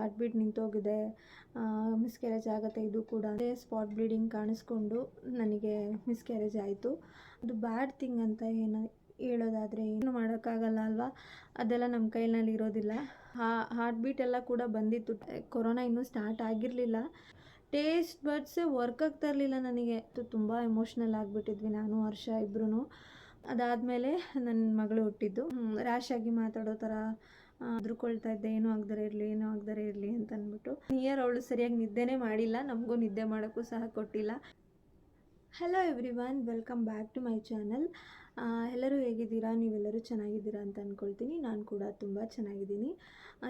Heart beat ನಿಂತೋಗಿದೆ. Miscarriage ಆಗುತ್ತೆ ಇದು ಕೂಡ. ಸ್ಪಾಟ್ ಬ್ಲೀಡಿಂಗ್ ಕಾಣಿಸ್ಕೊಂಡು ನನಗೆ ಮಿಸ್ಕ್ಯಾರೇಜ್ ಆಯಿತು. ಅದು ಬ್ಯಾಡ್ ಥಿಂಗ್ ಅಂತ ಏನು, ಹೇಳೋದಾದರೆ ಏನು ಮಾಡೋಕ್ಕಾಗಲ್ಲ ಅಲ್ವಾ? ಅದೆಲ್ಲ ನಮ್ಮ ಕೈಯಲ್ಲಿ ಇರೋದಿಲ್ಲ. ಹಾರ್ಟ್ ಬೀಟ್ ಎಲ್ಲ ಕೂಡ ಬಂದಿತ್ತು. ಕೊರೋನಾ ಇನ್ನೂ ಸ್ಟಾರ್ಟ್ ಆಗಿರಲಿಲ್ಲ. ಟೇಸ್ಟ್ ಬಡ್ಸೇ ವರ್ಕ್ ಆಗ್ತಾ ಇರಲಿಲ್ಲ ನನಗೆ. ತುಂಬ ಎಮೋಷ್ನಲ್ ಆಗಿಬಿಟ್ಟಿದ್ವಿ ನಾನು ವರ್ಷ ಇಬ್ಬರೂ ಅದಾದಮೇಲೆ ನನ್ನ ಮಗಳು ಹುಟ್ಟಿದ್ದು. ರ್ಯಾಶ್ ಆಗಿ ಮಾತಾಡೋ ಥರ ಹೆದ್ರುಕೊಳ್ತಾ ಇದ್ದೆ, ಏನೂ ಆಗದರೆ ಇರಲಿ, ಏನೂ ಆಗದರೆ ಇರಲಿ ಅಂತ ಅಂದ್ಬಿಟ್ಟು ನಿಯರ್ ಅವಳು ಸರಿಯಾಗಿ ನಿದ್ದೆನೇ ಮಾಡಿಲ್ಲ, ನಮಗೂ ನಿದ್ದೆ ಮಾಡೋಕ್ಕೂ ಸಹ ಕೊಟ್ಟಿಲ್ಲ. Hello everyone welcome back to my channel ಎಲ್ಲರೂ ಹೇಗಿದ್ದೀರಾ? ನೀವೆಲ್ಲರೂ ಚೆನ್ನಾಗಿದ್ದೀರಾ ಅಂತ ಅಂದ್ಕೊಳ್ತೀನಿ ನಾನು ಕೂಡ ತುಂಬ ಚೆನ್ನಾಗಿದ್ದೀನಿ.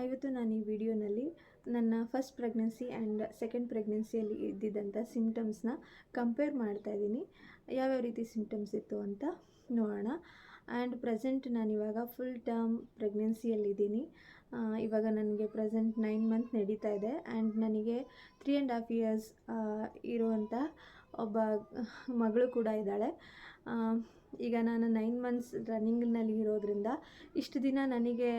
ಇವತ್ತು ನಾನು ಈ ವಿಡಿಯೋನಲ್ಲಿ ನನ್ನ ಫಸ್ಟ್ ಪ್ರೆಗ್ನೆನ್ಸಿ ಆ್ಯಂಡ್ ಸೆಕೆಂಡ್ ಪ್ರೆಗ್ನೆನ್ಸಿಯಲ್ಲಿ ಇದ್ದಿದ್ದಂಥ ಸಿಮ್ಟಮ್ಸ್ನ ಕಂಪೇರ್ ಮಾಡ್ತಾ ಇದ್ದೀನಿ. ಯಾವ್ಯಾವ ರೀತಿ ಸಿಮ್ಟಮ್ಸ್ ಇತ್ತು ಅಂತ ನೋಡೋಣ. ಆ್ಯಂಡ್ ಪ್ರೆಸೆಂಟ್ ನಾನು ಇವಾಗ ಫುಲ್ ಟರ್ಮ್ ಪ್ರೆಗ್ನೆನ್ಸಿಯಲ್ಲಿದ್ದೀನಿ ಇವಾಗ ನನಗೆ ಪ್ರೆಸೆಂಟ್ ನೈನ್ ಮಂತ್ ನಡೀತಾ ಇದೆ. ಆ್ಯಂಡ್ ನನಗೆ ತ್ರೀ ಆ್ಯಂಡ್ ಹಾಫ್ ಇಯರ್ಸ್ ಇರುವಂಥ ಒಬ್ಬ ಮಗಳು ಕೂಡ ಇದ್ದಾಳೆ. ಈಗ ನಾನು ನೈನ್ ಮಂತ್ಸ್ ರನ್ನಿಂಗ್ನಲ್ಲಿ ಇರೋದ್ರಿಂದ ಇಷ್ಟು ದಿನ ನನಗೆ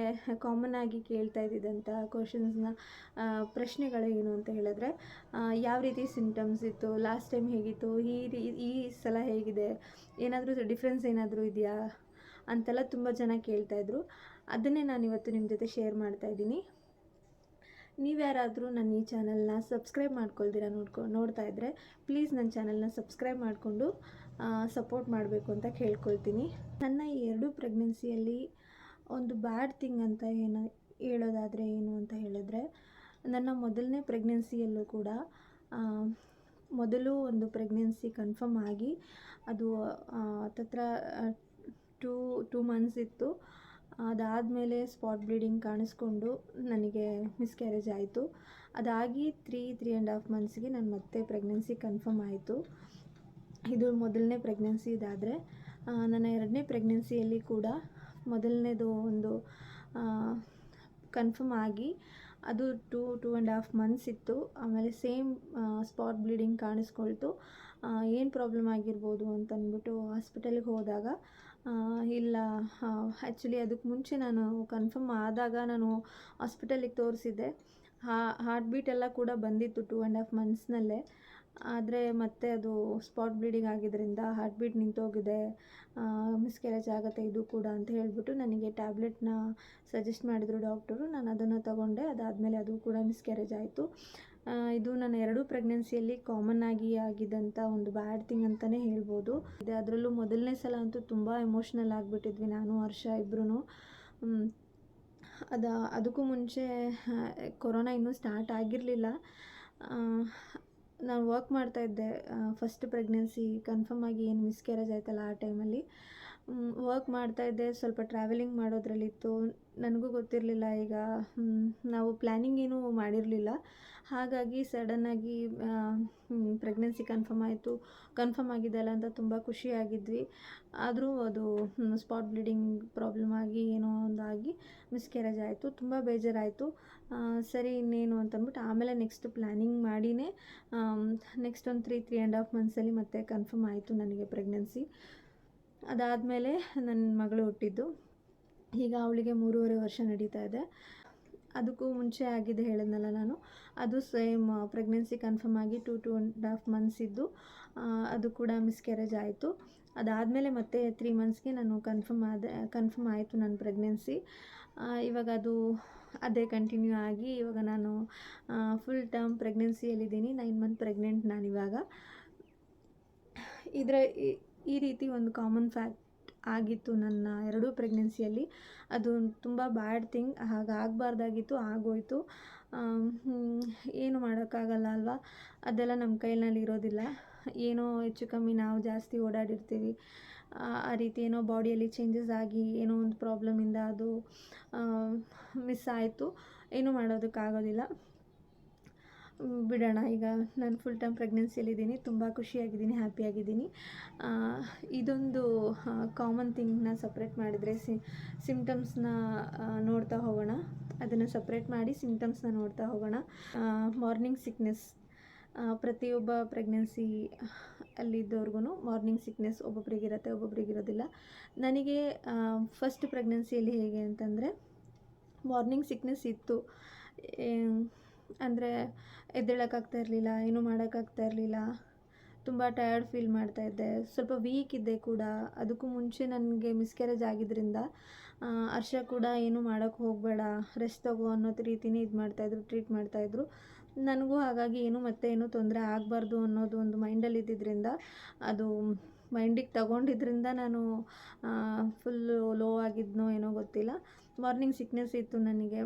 ಕಾಮನ್ ಆಗಿ ಕೇಳ್ತಾ ಇದ್ದಿದ್ದಂಥ ಕ್ವಶನ್ಸ್ನ ಪ್ರಶ್ನೆಗಳು ಏನು ಅಂತ ಹೇಳಿದ್ರೆ ಯಾವ ರೀತಿ ಸಿಂಟಮ್ಸ್ ಇತ್ತು ಲಾಸ್ಟ್ ಟೈಮ್ ಹೇಗಿತ್ತು, ಈ ಈ ಸಲ ಹೇಗಿದೆ, ಏನಾದರೂ ಡಿಫ್ರೆನ್ಸ್ ಏನಾದರೂ ಇದೆಯಾ? ಅಂತೆಲ್ಲ ತುಂಬ ಜನ ಕೇಳ್ತಾಯಿದ್ರು ಅದನ್ನೇ ನಾನು ಇವತ್ತು ನಿಮ್ಮ ಜೊತೆ ಶೇರ್ ಮಾಡ್ತಾ ಇದ್ದೀನಿ. ನೀವ್ಯಾರಾದರೂ ನನ್ನ ಈ ಚಾನಲ್ನ ಸಬ್ಸ್ಕ್ರೈಬ್ ಮಾಡ್ಕೊಳ್ದಿರ ನೋಡ್ಕೊ ನೋಡ್ತಾ ಇದ್ದರೆ ಪ್ಲೀಸ್ ನನ್ನ ಚಾನಲ್ನ ಸಬ್ಸ್ಕ್ರೈಬ್ ಮಾಡಿಕೊಂಡು ಸಪೋರ್ಟ್ ಮಾಡಬೇಕು ಅಂತ ಕೇಳ್ಕೊಳ್ತೀನಿ. ನನ್ನ ಈ ಎರಡೂ ಪ್ರೆಗ್ನೆನ್ಸಿಯಲ್ಲಿ ಒಂದು ಬ್ಯಾಡ್ ಥಿಂಗ್ ಅಂತ ಏನು ಹೇಳೋದಾದರೆ ಏನು ಅಂತ ಹೇಳಿದ್ರೆ, ನನ್ನ ಮೊದಲನೇ ಪ್ರೆಗ್ನೆನ್ಸಿಯಲ್ಲೂ ಕೂಡ ಮೊದಲು ಒಂದು ಪ್ರೆಗ್ನೆನ್ಸಿ ಕನ್ಫರ್ಮ್ ಆಗಿ ಅದು ಹತ್ತತ್ರ ಟೂ ಟೂ ಮಂತ್ಸ್ ಇತ್ತು. ಅದಾದಮೇಲೆ ಸ್ಪಾಟ್ ಬ್ಲೀಡಿಂಗ್ ಕಾಣಿಸ್ಕೊಂಡು ನನಗೆ ಮಿಸ್ಕ್ಯಾರೇಜ್ ಆಯಿತು. ಅದಾಗಿ ತ್ರೀ ತ್ರೀ ಆ್ಯಂಡ್ ಹಾಫ್ ಮಂತ್ಸ್ಗೆ ನಾನು ಮತ್ತೆ ಪ್ರೆಗ್ನೆನ್ಸಿ ಕನ್ಫರ್ಮ್ ಆಯಿತು. ಇದು ಮೊದಲನೇ ಪ್ರೆಗ್ನೆನ್ಸಿ ಇದಾದರೆ ನನ್ನ ಎರಡನೇ ಪ್ರೆಗ್ನೆನ್ಸಿಯಲ್ಲಿ ಕೂಡ ಮೊದಲನೇದು ಒಂದು ಕನ್ಫರ್ಮ್ ಆಗಿ ಅದು two two and half months ಇತ್ತು. ಆಮೇಲೆ ಸೇಮ್ ಸ್ಪಾಟ್ ಬ್ಲೀಡಿಂಗ್ ಕಾಣಿಸ್ಕೊಳ್ತು. ಏನು ಪ್ರಾಬ್ಲಮ್ ಆಗಿರ್ಬೋದು ಅಂತ ಅಂದ್ಬಿಟ್ಟು ಹಾಸ್ಪಿಟಲ್ಗೆ ಹೋದಾಗ ಇಲ್ಲ. ಆ್ಯಕ್ಚುಲಿ ಅದಕ್ಕೆ ಮುಂಚೆ ನಾನು ಕನ್ಫರ್ಮ್ ಆದಾಗ ನಾನು ಹಾಸ್ಪಿಟಲಿಗೆ ತೋರಿಸಿದ್ದೆ. ಹಾರ್ಟ್ ಬೀಟ್ ಎಲ್ಲ ಕೂಡ ಬಂದಿತ್ತು ಟೂ ಆ್ಯಂಡ್ ಹಾಫ್ ಮಂತ್ಸ್ನಲ್ಲೇ ಆದರೆ ಮತ್ತೆ ಅದು ಸ್ಪಾಟ್ ಬ್ಲೀಡಿಂಗ್ ಆಗಿದ್ದರಿಂದ ಹಾರ್ಟ್ ಬೀಟ್ ನಿಂತೋಗಿದೆ ಮಿಸ್ಕ್ಯಾರೇಜ್ ಆಗುತ್ತೆ ಇದು ಕೂಡ ಅಂತ ಹೇಳಿಬಿಟ್ಟು ನನಗೆ ಟ್ಯಾಬ್ಲೆಟ್ನ ಸಜೆಸ್ಟ್ ಮಾಡಿದರು ಡಾಕ್ಟರು ನಾನು ಅದನ್ನು ತಗೊಂಡೆ. ಅದಾದಮೇಲೆ ಅದು ಕೂಡ ಮಿಸ್ಕ್ಯಾರೇಜ್ ಆಯಿತು. ಇದು ನನ್ನ ಎರಡೂ ಪ್ರೆಗ್ನೆನ್ಸಿಯಲ್ಲಿ ಕಾಮನ್ ಆಗಿ ಆಗಿದ್ದಂಥ ಒಂದು ಬ್ಯಾಡ್ ಥಿಂಗ್ ಅಂತಲೇ ಹೇಳ್ಬೋದು. ಇದೆ ಅದರಲ್ಲೂ ಮೊದಲನೇ ಸಲ ಅಂತೂ ತುಂಬ ಎಮೋಷ್ನಲ್ ಆಗಿಬಿಟ್ಟಿದ್ವಿ ನಾನು, ಹರ್ಷ ಇಬ್ಬರೂ ಅದು, ಅದಕ್ಕೂ ಮುಂಚೆ ಕೊರೋನಾ ಇನ್ನೂ ಸ್ಟಾರ್ಟ್ ಆಗಿರಲಿಲ್ಲ. ನಾನು ವರ್ಕ್ ಮಾಡ್ತಾಯಿದ್ದೆ ಫಸ್ಟ್ ಪ್ರೆಗ್ನೆನ್ಸಿ ಕನ್ಫರ್ಮ್ ಆಗಿ ಏನು ಮಿಸ್ಕ್ಯಾರೇಜ್ ಆಯ್ತಲ್ಲ ಆ ಟೈಮಲ್ಲಿ ವರ್ಕ್ ಮಾಡ್ತಾಯಿದ್ದೆ ಸ್ವಲ್ಪ ಟ್ರಾವೆಲಿಂಗ್ ಮಾಡೋದ್ರಲ್ಲಿತ್ತು. ನನಗೂ ಗೊತ್ತಿರಲಿಲ್ಲ ಈಗ. ನಾವು ಪ್ಲ್ಯಾನಿಂಗ್ ಏನೂ ಮಾಡಿರಲಿಲ್ಲ. ಹಾಗಾಗಿ ಸಡನ್ನಾಗಿ ಪ್ರೆಗ್ನೆನ್ಸಿ ಕನ್ಫರ್ಮ್ ಆಯಿತು. ಕನ್ಫರ್ಮ್ ಆಗಿದೆಯಲ್ಲ ಅಂತ ತುಂಬ ಖುಷಿಯಾಗಿದ್ವಿ ಆದರೂ ಅದು ಸ್ಪಾಟ್ ಬ್ಲೀಡಿಂಗ್ ಪ್ರಾಬ್ಲಮ್ ಆಗಿ ಏನೋ ಒಂದಾಗಿ ಮಿಸ್ಕ್ಯಾರೇಜ್ ಆಯಿತು. ತುಂಬ ಬೇಜಾರಾಯಿತು. ಸರಿ ಇನ್ನೇನು ಅಂತಂದ್ಬಿಟ್ಟು ಆಮೇಲೆ ನೆಕ್ಸ್ಟ್ ಪ್ಲ್ಯಾನಿಂಗ್ ಮಾಡಿನೇ ನೆಕ್ಸ್ಟ್ ಒಂದು ತ್ರೀ ತ್ರೀ ಆ್ಯಂಡ್ ಹಾಫ್ ಮಂತ್ಸಲ್ಲಿ ಮತ್ತೆ ಕನ್ಫರ್ಮ್ ಆಯಿತು ನನಗೆ ಪ್ರೆಗ್ನೆನ್ಸಿ ಅದಾದಮೇಲೆ ನನ್ನ ಮಗಳು ಹುಟ್ಟಿದ್ದು. ಈಗ ಅವಳಿಗೆ ಮೂರುವರೆ ವರ್ಷ ನಡೀತಾ ಇದೆ. ಅದಕ್ಕೂ ಮುಂಚೆ ಆಗಿದೆ ಹೇಳಿದ್ನಲ್ಲ ನಾನು. ಅದು ಸೇಮ್, ಪ್ರೆಗ್ನೆನ್ಸಿ ಕನ್ಫರ್ಮ್ ಆಗಿ two two and half months ಇದ್ದು ಅದು ಕೂಡ ಮಿಸ್ಕ್ಯಾರೇಜ್ ಆಯಿತು. ಅದಾದಮೇಲೆ ಮತ್ತೆ ತ್ರೀ ಮಂತ್ಸ್ಗೆ ನಾನು ಕನ್ಫರ್ಮ್ ಆದ, ಕನ್ಫರ್ಮ್ ಆಯಿತು ನನ್ನ ಪ್ರೆಗ್ನೆನ್ಸಿ. ಇವಾಗ ಅದು ಅದೇ ಕಂಟಿನ್ಯೂ ಆಗಿ ಇವಾಗ ನಾನು ಫುಲ್ ಟರ್ಮ್ ಪ್ರೆಗ್ನೆನ್ಸಿಯಲ್ಲಿದ್ದೀನಿ. ನೈನ್ ಮಂತ್ ಪ್ರೆಗ್ನೆಂಟ್ ನಾನಿವಾಗ. ಇದರ ಈ- ರೀತಿ ಒಂದು ಕಾಮನ್ ಫ್ಯಾಕ್ಟ್ ಆಗಿತ್ತು ನನ್ನ ಎರಡೂ ಪ್ರೆಗ್ನೆನ್ಸಿಯಲ್ಲಿ. ಅದು ತುಂಬ ಬ್ಯಾಡ್ ಥಿಂಗ್. ಹಾಗಾಗಬಾರ್ದಾಗಿತ್ತು, ಆಗೋಯಿತು. ಏನು ಮಾಡೋಕ್ಕಾಗಲ್ಲ ಅಲ್ವಾ? ಅದೆಲ್ಲ ನಮ್ಮ ಕೈನಲ್ಲಿ ಇರೋದಿಲ್ಲ. ಏನೋ ಹೆಚ್ಚು ಕಮ್ಮಿ ನಾವು ಜಾಸ್ತಿ ಓಡಾಡಿರ್ತೀವಿ. ಆ ರೀತಿ ಏನೋ ಬಾಡಿಯಲ್ಲಿ ಚೇಂಜಸ್ ಆಗಿ ಏನೋ ಒಂದು ಪ್ರಾಬ್ಲಮಿಂದ ಅದು ಮಿಸ್ ಆಯಿತು. ಏನೂ ಮಾಡೋದಕ್ಕಾಗೋದಿಲ್ಲ. ಬಿಡೋಣ. ಈಗ ನಾನು ಫುಲ್ ಟೈಮ್ ಪ್ರೆಗ್ನೆನ್ಸಿಯಲ್ಲಿದ್ದೀನಿ ತುಂಬ ಖುಷಿಯಾಗಿದ್ದೀನಿ, ಹ್ಯಾಪಿಯಾಗಿದ್ದೀನಿ. ಇದೊಂದು ಕಾಮನ್ ಥಿಂಗ್ನ ಸಪ್ರೇಟ್ ಮಾಡಿದರೆ ಸಿ ಸಿಮ್ಟಮ್ಸ್ನ ನೋಡ್ತಾ ಹೋಗೋಣ. ಅದನ್ನು ಸಪ್ರೇಟ್ ಮಾಡಿ ಸಿಮ್ಟಮ್ಸ್ನ ನೋಡ್ತಾ ಹೋಗೋಣ. ಮಾರ್ನಿಂಗ್ ಸಿಕ್ನೆಸ್ ಪ್ರತಿಯೊಬ್ಬ ಪ್ರೆಗ್ನೆನ್ಸಿ ಅಲ್ಲಿದ್ದವ್ರಿಗೂ ಮಾರ್ನಿಂಗ್ ಸಿಕ್ನೆಸ್ ಒಬ್ಬೊಬ್ರಿಗಿರುತ್ತೆ, ಒಬ್ಬೊಬ್ರಿಗಿರೋದಿಲ್ಲ. ನನಗೆ ಫಸ್ಟ್ ಪ್ರೆಗ್ನೆನ್ಸಿಯಲ್ಲಿ ಹೇಗೆ ಅಂತಂದರೆ ಮಾರ್ನಿಂಗ್ ಸಿಕ್ನೆಸ್ ಇತ್ತು. ಅಂದರೆ ಎದ್ದೇಳೋಕ್ಕಾಗ್ತಾ ಇರಲಿಲ್ಲ, ಏನೂ ಮಾಡೋಕ್ಕಾಗ್ತಾ ಇರಲಿಲ್ಲ. ತುಂಬ ಟಯರ್ಡ್ ಫೀಲ್ ಮಾಡ್ತಾ ಇದ್ದೆ. ಸ್ವಲ್ಪ ವೀಕ್ ಇದ್ದೆ ಕೂಡ. ಅದಕ್ಕೂ ಮುಂಚೆ ನನಗೆ ಮಿಸ್ಕ್ಯಾರೇಜ್ ಆಗಿದ್ದರಿಂದ ಹರ್ಷ ಕೂಡ ಏನೂ ಮಾಡೋಕ್ಕೆ ಹೋಗಬೇಡ ರೆಸ್ಟ್ ತಗೋ ಅನ್ನೋ ರೀತಿನೇ ಇದು ಮಾಡ್ತಾಯಿದ್ರು ಟ್ರೀಟ್ ಮಾಡ್ತಾಯಿದ್ರು ನನಗೂ ಹಾಗಾಗಿ ಏನು ಮತ್ತೆ ಏನು ತೊಂದರೆ ಆಗಬಾರ್ದು ಅನ್ನೋದು ಒಂದು ಮೈಂಡಲ್ಲಿ ಇದ್ದಿದ್ದರಿಂದ ಅದು ಮೈಂಡಿಗೆ ತಗೊಂಡಿದ್ದರಿಂದ ನಾನು ಫುಲ್ಲು ಲೋ ಆಗಿದ್ನೋ ಏನೋ ಗೊತ್ತಿಲ್ಲ. ಮಾರ್ನಿಂಗ್ ಸಿಕ್ನೆಸ್ ಇತ್ತು ನನಗೆ.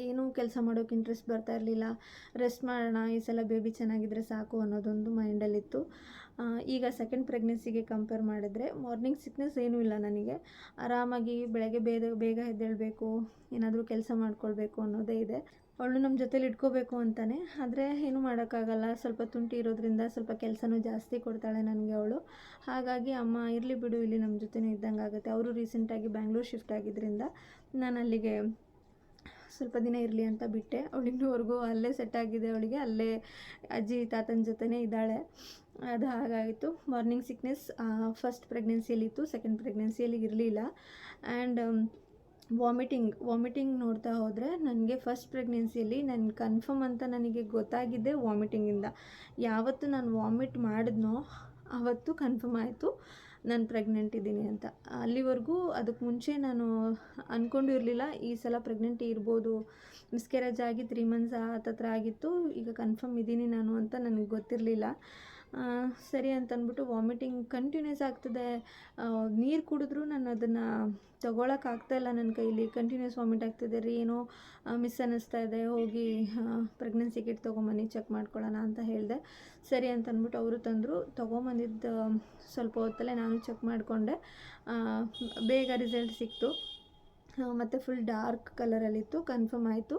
ಏನೂ ಕೆಲಸ ಮಾಡೋಕ್ಕೆ ಇಂಟ್ರೆಸ್ಟ್ ಬರ್ತಾ ಇರಲಿಲ್ಲ. ರೆಸ್ಟ್ ಮಾಡೋಣ, ಈ ಸಲ ಬೇಬಿ ಚೆನ್ನಾಗಿದ್ದರೆ ಸಾಕು ಅನ್ನೋದೊಂದು ಮೈಂಡಲ್ಲಿತ್ತು ಈಗ ಸೆಕೆಂಡ್ ಪ್ರೆಗ್ನೆನ್ಸಿಗೆ ಕಂಪೇರ್ ಮಾಡಿದ್ರೆ ಮಾರ್ನಿಂಗ್ ಸಿಕ್ನೆಸ್ ಏನೂ ಇಲ್ಲ ನನಗೆ. ಆರಾಮಾಗಿ ಬೆಳಗ್ಗೆ ಬೇಗ ಬೇಗ ಎದ್ದೇಳಬೇಕು, ಏನಾದರೂ ಕೆಲಸ ಮಾಡ್ಕೊಳ್ಬೇಕು ಅನ್ನೋದೇ ಇದೆ. ಅವಳು ನಮ್ಮ ಜೊತೇಲಿ ಇಟ್ಕೋಬೇಕು ಅಂತಾನೆ. ಆದರೆ ಏನೂ ಮಾಡೋಕ್ಕಾಗಲ್ಲ. ಸ್ವಲ್ಪ ತುಂಟಿ ಇರೋದ್ರಿಂದ ಸ್ವಲ್ಪ ಕೆಲಸನೂ ಜಾಸ್ತಿ ಕೊಡ್ತಾಳೆ ನನಗೆ ಅವಳು. ಹಾಗಾಗಿ ಅಮ್ಮ, ಇರಲಿ ಬಿಡು, ಇಲ್ಲಿ ನಮ್ಮ ಜೊತೆನೂ ಇದ್ದಂಗೆ ಆಗುತ್ತೆ ಅವರು ರೀಸೆಂಟಾಗಿ ಬ್ಯಾಂಗ್ಳೂರ್ ಶಿಫ್ಟ್ ಆಗಿದ್ದರಿಂದ ನಾನು ಅಲ್ಲಿಗೆ ಸ್ವಲ್ಪ ದಿನ ಇರಲಿ ಅಂತ ಬಿಟ್ಟೆ. ಅವ್ಳು ಇನ್ನೂವರೆಗೂ ಅಲ್ಲೇ ಸೆಟ್ ಆಗಿದೆ ಅವಳಿಗೆ. ಅಲ್ಲೇ ಅಜ್ಜಿ, ತಾತನ ಜೊತೆನೇ ಇದ್ದಾಳೆ. ಅದು ಹಾಗಾಯಿತು. ಮಾರ್ನಿಂಗ್ ಸಿಕ್ನೆಸ್ ಫಸ್ಟ್ ಪ್ರೆಗ್ನೆನ್ಸಿಯಲ್ಲಿತ್ತು ಸೆಕೆಂಡ್ ಪ್ರೆಗ್ನೆನ್ಸಿಯಲ್ಲಿ ಇರಲಿಲ್ಲ. ಆ್ಯಂಡ್ ವಾಮಿಟಿಂಗ್ ವಾಮಿಟಿಂಗ್ ನೋಡ್ತಾ ಹೋದರೆ ನನಗೆ ಫಸ್ಟ್ ಪ್ರೆಗ್ನೆನ್ಸಿಯಲ್ಲಿ ನನ್ನ ಕನ್ಫರ್ಮ್ ಅಂತ ನನಗೆ ಗೊತ್ತಾಗಿದ್ದೆ ವಾಮಿಟಿಂಗಿಂದ ಯಾವತ್ತು ನಾನು ವಾಮಿಟ್ ಮಾಡಿದ್ನೋ ಆವತ್ತು ಕನ್ಫರ್ಮ್ ಆಯಿತು. ನಾನು ಪ್ರೆಗ್ನೆಂಟ್ ಇದ್ದೀನಿ ಅಂತ. ಅಲ್ಲಿವರೆಗೂ ಅದಕ್ಕೆ ಮುಂಚೆ ನಾನು ಅಂದ್ಕೊಂಡು ಇರಲಿಲ್ಲ, ಈ ಸಲ ಪ್ರೆಗ್ನೆಂಟ್ ಇರ್ಬೋದು. ಮಿಸ್ಕ್ಯಾರೇಜ್ ಆಗಿ ತ್ರೀ ಮಂತ್ಸ್ ಹತ್ತತ್ರ ಆಗಿತ್ತು, ಈಗ ಕನ್ಫರ್ಮ್ ಇದ್ದೀನಿ ನಾನು ಅಂತ ನನಗೆ ಗೊತ್ತಿರಲಿಲ್ಲ. ಸರಿ ಅಂತ ಅಂದ್ಬಿಟ್ಟು ವಾಮಿಟಿಂಗ್ ಕಂಟಿನ್ಯೂಸ್ ಆಗ್ತದೆ ನೀರು ಕುಡಿದ್ರೂ ನಾನು ಅದನ್ನು ಇಲ್ಲ ನನ್ನ ಕೈಲಿ. ಕಂಟಿನ್ಯೂಸ್ ವಾಮಿಟ್ ಆಗ್ತಿದೆ ರೀ. ಏನೋ ಮಿಸ್ ಅನ್ನಿಸ್ತಾ ಇದೆ. ಹೋಗಿ ಪ್ರೆಗ್ನೆನ್ಸಿ ಕಿಟ್ ತೊಗೊಂಬನ್ನಿ ಚೆಕ್ ಮಾಡ್ಕೊಳ್ಳೋಣ ಅಂತ ಹೇಳಿದೆ. ಸರಿ ಅಂತ ಅಂದ್ಬಿಟ್ಟು ಅವರು ತಂದರು. ತೊಗೊಂಬಂದಿದ್ದು ಸ್ವಲ್ಪ ಹೊತ್ತಲ್ಲೇ ನಾನು ಚೆಕ್ ಮಾಡಿಕೊಂಡೆ. ಬೇಗ ರಿಸಲ್ಟ್ ಸಿಕ್ತು. ಮತ್ತು ಫುಲ್ ಡಾರ್ಕ್ ಕಲರಲ್ಲಿತ್ತು ಕನ್ಫರ್ಮ್ ಆಯಿತು.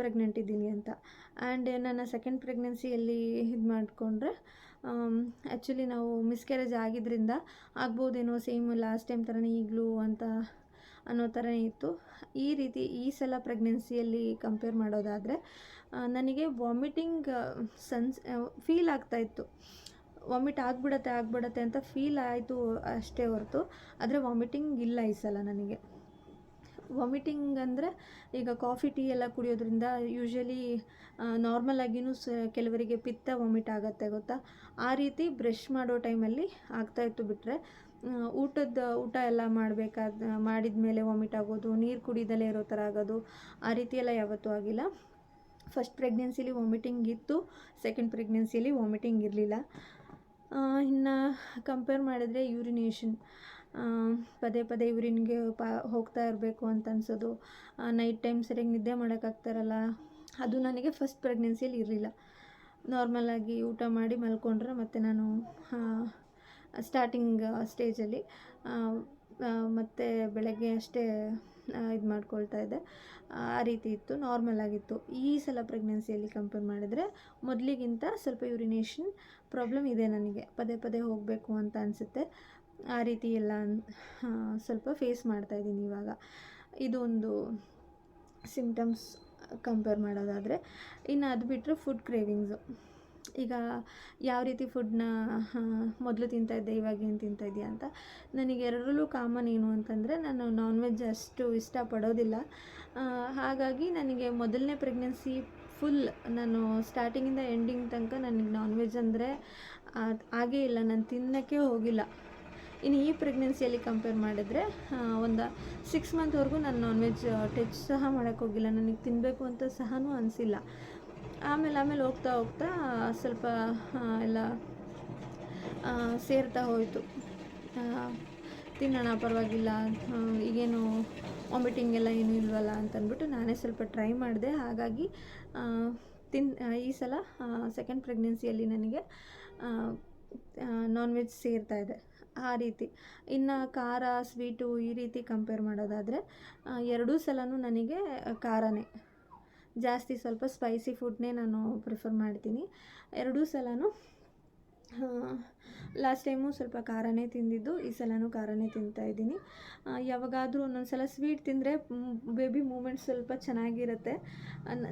ಪ್ರೆಗ್ನೆಂಟ್ ಇದ್ದೀನಿ ಅಂತ. ಆ್ಯಂಡ್ ನನ್ನ ಸೆಕೆಂಡ್ ಪ್ರೆಗ್ನೆನ್ಸಿಯಲ್ಲಿ ಇದು ಮಾಡಿಕೊಂಡ್ರೆ ಆ್ಯಕ್ಚುಲಿ ನಾವು ಮಿಸ್ಕ್ಯಾರೇಜ್ ಆಗಿದ್ದರಿಂದ ಆಗ್ಬೋದೇನೋ ಸೇಮ್ ಲಾಸ್ಟ್ ಟೈಮ್ ಥರನೇ ಈಗಲೂ ಅಂತ ಅನ್ನೋ ಥರನೇ ಇತ್ತು. ಈ ರೀತಿ ಈ ಸಲ ಪ್ರೆಗ್ನೆನ್ಸಿಯಲ್ಲಿ ಕಂಪೇರ್ ಮಾಡೋದಾದರೆ ನನಗೆ ವಾಮಿಟಿಂಗ್ ಸನ್ಸ್ ಫೀಲ್ ಆಗ್ತಾಯಿತ್ತು ವಾಮಿಟ್ ಆಗ್ಬಿಡತ್ತೆ, ಆಗಿಬಿಡತ್ತೆ ಅಂತ ಫೀಲ್ ಆಯಿತು ಅಷ್ಟೇ ಹೊರತು. ಆದರೆ ವಾಮಿಟಿಂಗ್ ಇಲ್ಲ ಈ ಸಲ ನನಗೆ. ವಾಮಿಟಿಂಗ್ ಅಂದರೆ ಈಗ ಕಾಫಿ ಟೀ ಎಲ್ಲ ಕುಡಿಯೋದ್ರಿಂದ ಯೂಶ್ವಲಿ ನಾರ್ಮಲ್ ಆಗಿನೂ ಸ, ಕೆಲವರಿಗೆ ಪಿತ್ತ ವಾಮಿಟ್ ಆಗುತ್ತೆ ಗೊತ್ತಾ? ಆ ರೀತಿ ಬ್ರಷ್ ಮಾಡೋ ಟೈಮಲ್ಲಿ ಆಗ್ತಾಯಿತ್ತು ಬಿಟ್ಟರೆ ಊಟದ, ಊಟ ಎಲ್ಲ ಮಾಡಬೇಕಾದ ಮಾಡಿದ ಮೇಲೆ ವಾಮಿಟ್ ಆಗೋದು, ನೀರು ಕುಡಿದಲ್ಲೇ ಇರೋ ಥರ ಆಗೋದು, ಆ ರೀತಿ ಎಲ್ಲ ಯಾವತ್ತೂ ಆಗಿಲ್ಲ. ಫಸ್ಟ್ ಪ್ರೆಗ್ನೆನ್ಸಿಲಿ ವಾಮಿಟಿಂಗ್ ಇತ್ತು ಸೆಕೆಂಡ್ ಪ್ರೆಗ್ನೆನ್ಸಿಲಿ ವಾಮಿಟಿಂಗ್ ಇರಲಿಲ್ಲ. ಇನ್ನು ಕಂಪೇರ್ ಮಾಡಿದರೆ ಯೂರಿನೇಷನ್ ಪದೇ ಪದೇ ಯೂರಿನ್ಗೆ ಪಾ, ಹೋಗ್ತಾ ಇರಬೇಕು ಅಂತ ಅನ್ಸೋದು. ನೈಟ್ ಟೈಮ್ ಸರಿಯಾಗಿ ನಿದ್ದೆ ಮಾಡೋಕ್ಕಾಗ್ತಾರಲ್ಲ ಅದು ನನಗೆ ಫಸ್ಟ್ ಪ್ರೆಗ್ನೆನ್ಸಿಯಲ್ಲಿ ಇರಲಿಲ್ಲ. ನಾರ್ಮಲಾಗಿ ಊಟ ಮಾಡಿ ಮಲ್ಕೊಂಡ್ರೆ ಮತ್ತು ನಾನು ಸ್ಟಾರ್ಟಿಂಗ್ ಸ್ಟೇಜಲ್ಲಿ ಮತ್ತು ಬೆಳಗ್ಗೆ ಅಷ್ಟೇ ಇದು ಮಾಡ್ಕೊಳ್ತಾ ಇದ್ದೆ. ಆ ರೀತಿ ಇತ್ತು ನಾರ್ಮಲ್ ಆಗಿತ್ತು. ಈ ಸಲ ಪ್ರೆಗ್ನೆನ್ಸಿಯಲ್ಲಿ ಕಂಪೇರ್ ಮಾಡಿದರೆ ಮೊದಲಿಗಿಂತ ಸ್ವಲ್ಪ ಯೂರಿನೇಷನ್ ಪ್ರಾಬ್ಲಮ್ ಇದೆ ನನಗೆ. ಪದೇ ಪದೇ ಹೋಗಬೇಕು ಅಂತ ಅನಿಸುತ್ತೆ. ಆ ರೀತಿ ಎಲ್ಲ ಸ್ವಲ್ಪ ಫೇಸ್ ಮಾಡ್ತಾ ಇದ್ದೀನಿ ಇವಾಗ. ಇದೊಂದು ಒಂದು ಸಿಮ್ಟಮ್ಸ್ ಕಂಪೇರ್ ಮಾಡೋದಾದರೆ, ಇನ್ನು ಅದು ಬಿಟ್ಟರೆ ಫುಡ್ ಕ್ರೇವಿಂಗ್ಸು ಈಗ ಯಾವ ರೀತಿ ಫುಡ್ನ ಮೊದಲು ತಿಂತಾಯಿದ್ದೆ ಇವಾಗ ಏನು ತಿಂತಾಯಿದ್ಯಾ ಅಂತ, ನನಗೆ ಎರಡರಲ್ಲೂ ಕಾಮನ್ ಏನು ಅಂತಂದರೆ, ನಾನು ನಾನ್ ವೆಜ್ ಅಷ್ಟು ಇಷ್ಟಪಡೋದಿಲ್ಲ. ಹಾಗಾಗಿ ನನಗೆ ಮೊದಲನೇ ಪ್ರೆಗ್ನೆನ್ಸಿ ಫುಲ್ ನಾನು ಸ್ಟಾರ್ಟಿಂಗಿಂದ ಎಂಡಿಂಗ್ ತನಕ ನನಗೆ ನಾನ್ ವೆಜ್ ಅಂದರೆ ಆಗೇ ಇಲ್ಲ, ನಾನು ತಿನ್ನೋಕ್ಕೆ ಹೋಗಿಲ್ಲ. ಇನ್ನು ಈ ಪ್ರೆಗ್ನೆನ್ಸಿಯಲ್ಲಿ ಕಂಪೇರ್ ಮಾಡಿದ್ರೆ ಒಂದು ಸಿಕ್ಸ್ ಮಂತ್ವರೆಗೂ ನಾನು ನಾನ್ ವೆಜ್ ಟಚ್ ಸಹ ಮಾಡೋಕ್ಕೆ ಹೋಗಿಲ್ಲ. ನನಗೆ ತಿನ್ನಬೇಕು ಅಂತ ಸಹ ಅನಿಸಿಲ್ಲ. ಆಮೇಲೆ ಆಮೇಲೆ ಹೋಗ್ತಾ ಹೋಗ್ತಾ ಸ್ವಲ್ಪ ಎಲ್ಲ ಸೇರ್ತಾ ಹೋಯಿತು. ತಿನ್ನೋಣ, ಪರವಾಗಿಲ್ಲ ಈಗೇನು ವಾಮಿಟಿಂಗ್ ಎಲ್ಲ ಏನು ಇಲ್ವಲ್ಲ ಅಂತ ಅಂದ್ಬಿಟ್ಟು ನಾನೇ ಸ್ವಲ್ಪ ಟ್ರೈ ಮಾಡಿದೆ. ಹಾಗಾಗಿ ತಿನ್ ಈ ಸಲ ಸೆಕೆಂಡ್ ಪ್ರೆಗ್ನೆನ್ಸಿಯಲ್ಲಿ ನನಗೆ ನಾನ್ ವೆಜ್ ಸೇರ್ತಾ ಇದೆ. ಆ ರೀತಿ. ಇನ್ನು ಖಾರ ಸ್ವೀಟು ಈ ರೀತಿ ಕಂಪೇರ್ ಮಾಡೋದಾದರೆ ಎರಡೂ ಸಲನೂ ನನಗೆ ಖಾರನೇ. ಜಾಸ್ತಿ ಸ್ವಲ್ಪ ಸ್ಪೈಸಿ ಫುಡ್ನೇ ನಾನು ಪ್ರಿಫರ್ ಮಾಡ್ತೀನಿ. ಎರಡೂ ಸಲನೂ ಲಾಸ್ಟ್ ಟೈಮು ಸ್ವಲ್ಪ ಖಾರನೇ ತಿಂದಿದ್ದು, ಈ ಸಲನೂ ಖಾರನೇ ತಿಂತಾ ಇದ್ದೀನಿ. ಯಾವಾಗಾದರೂ ಒಂದೊಂದು ಸಲ ಸ್ವೀಟ್ ತಿಂದರೆ ಬೇಬಿ ಮೂಮೆಂಟ್ ಸ್ವಲ್ಪ ಚೆನ್ನಾಗಿರುತ್ತೆ.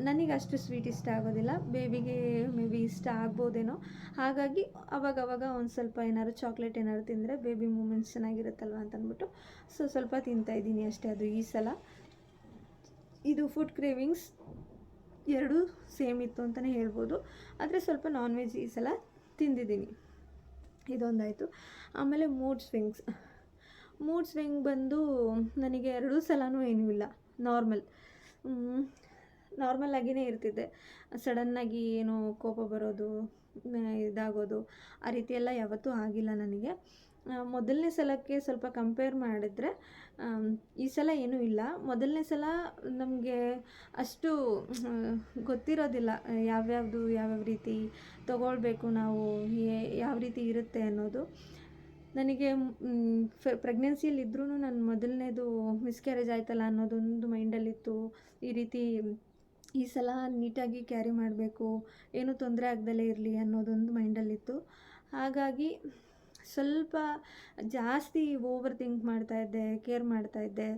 ನನಗೆ ಅಷ್ಟು ಸ್ವೀಟ್ ಇಷ್ಟ ಆಗೋದಿಲ್ಲ. ಬೇಬಿಗೆ ಮೇ ಬಿ ಇಷ್ಟ ಆಗ್ಬೋದೇನೋ. ಹಾಗಾಗಿ ಅವಾಗ ಅವಾಗ ಒಂದು ಸ್ವಲ್ಪ ಏನಾದ್ರು ಚಾಕ್ಲೇಟ್ ಏನಾದ್ರು ತಿಂದರೆ ಬೇಬಿ ಮೂಮೆಂಟ್ಸ್ ಚೆನ್ನಾಗಿರುತ್ತಲ್ವ ಅಂತ ಅಂದ್ಬಿಟ್ಟು ಸೊ ಸ್ವಲ್ಪ ತಿಂತಾ ಇದ್ದೀನಿ ಅಷ್ಟೇ ಅದು ಈ ಸಲ. ಇದು ಫುಡ್ ಕ್ರೇವಿಂಗ್ಸ್ ಎರಡೂ ಸೇಮ್ ಇತ್ತು ಅಂತಲೇ ಹೇಳ್ಬೋದು. ಆದರೆ ಸ್ವಲ್ಪ ನಾನ್ ವೆಜ್ ಈ ಸಲ ತಿಂದಿದ್ದೀನಿ. ಇದೊಂದಾಯಿತು. ಆಮೇಲೆ ಮೂಡ್ ಸ್ವಿಂಗ್ಸ್. ಮೂಡ್ ಸ್ವಿಂಗ್ ಬಂದು ನನಗೆ ಎರಡೂ ಸಲವೂ ಏನೂ ಇಲ್ಲ. ನಾರ್ಮಲ್. ನಾರ್ಮಲ್ ಆಗಿಯೇ ಇರ್ತಿದ್ದೆ. ಸಡನ್ನಾಗಿ ಏನೋ ಕೋಪ ಬರೋದು ಇದಾಗೋದು, ಆ ರೀತಿ ಎಲ್ಲ ಯಾವತ್ತೂ ಆಗಿಲ್ಲ ನನಗೆ. ಮೊದಲನೇ ಸಲಕ್ಕೆ ಸ್ವಲ್ಪ ಕಂಪೇರ್ ಮಾಡಿದರೆ ಈ ಸಲ ಏನೂ ಇಲ್ಲ. ಮೊದಲನೇ ಸಲ ನಮಗೆ ಅಷ್ಟು ಗೊತ್ತಿರೋದಿಲ್ಲ ಯಾವ್ಯಾವುದು, ಯಾವ್ಯಾವ ರೀತಿ ತಗೊಳ್ಬೇಕು ನಾವು ಯಾವ ರೀತಿ ಇರುತ್ತೆ ಅನ್ನೋದು. ನನಗೆ ಪ್ರೆಗ್ನೆನ್ಸಿಯಲ್ಲಿ ಇದ್ರೂ ನಾನು ಮೊದಲನೇದು ಮಿಸ್ಕ್ಯಾರೇಜ್ ಆಯ್ತಲ್ಲ ಅನ್ನೋದೊಂದು ಮೈಂಡಲ್ಲಿತ್ತು ಈ ರೀತಿ, ಈ ಸಲ ನೀಟಾಗಿ ಕ್ಯಾರಿ ಮಾಡಬೇಕು, ಏನೂ ತೊಂದರೆ ಆಗ್ದಲೇ ಇರಲಿ ಅನ್ನೋದೊಂದು ಮೈಂಡಲ್ಲಿತ್ತು ಹಾಗಾಗಿ ಸ್ವಲ್ಪ ಜಾಸ್ತಿ ಓವರ್ ಥಿಂಕ್ ಮಾಡ್ತಾ ಇದ್ದೆ, ಕೇರ್ ಮಾಡ್ತಾ ಇದ್ದೆ,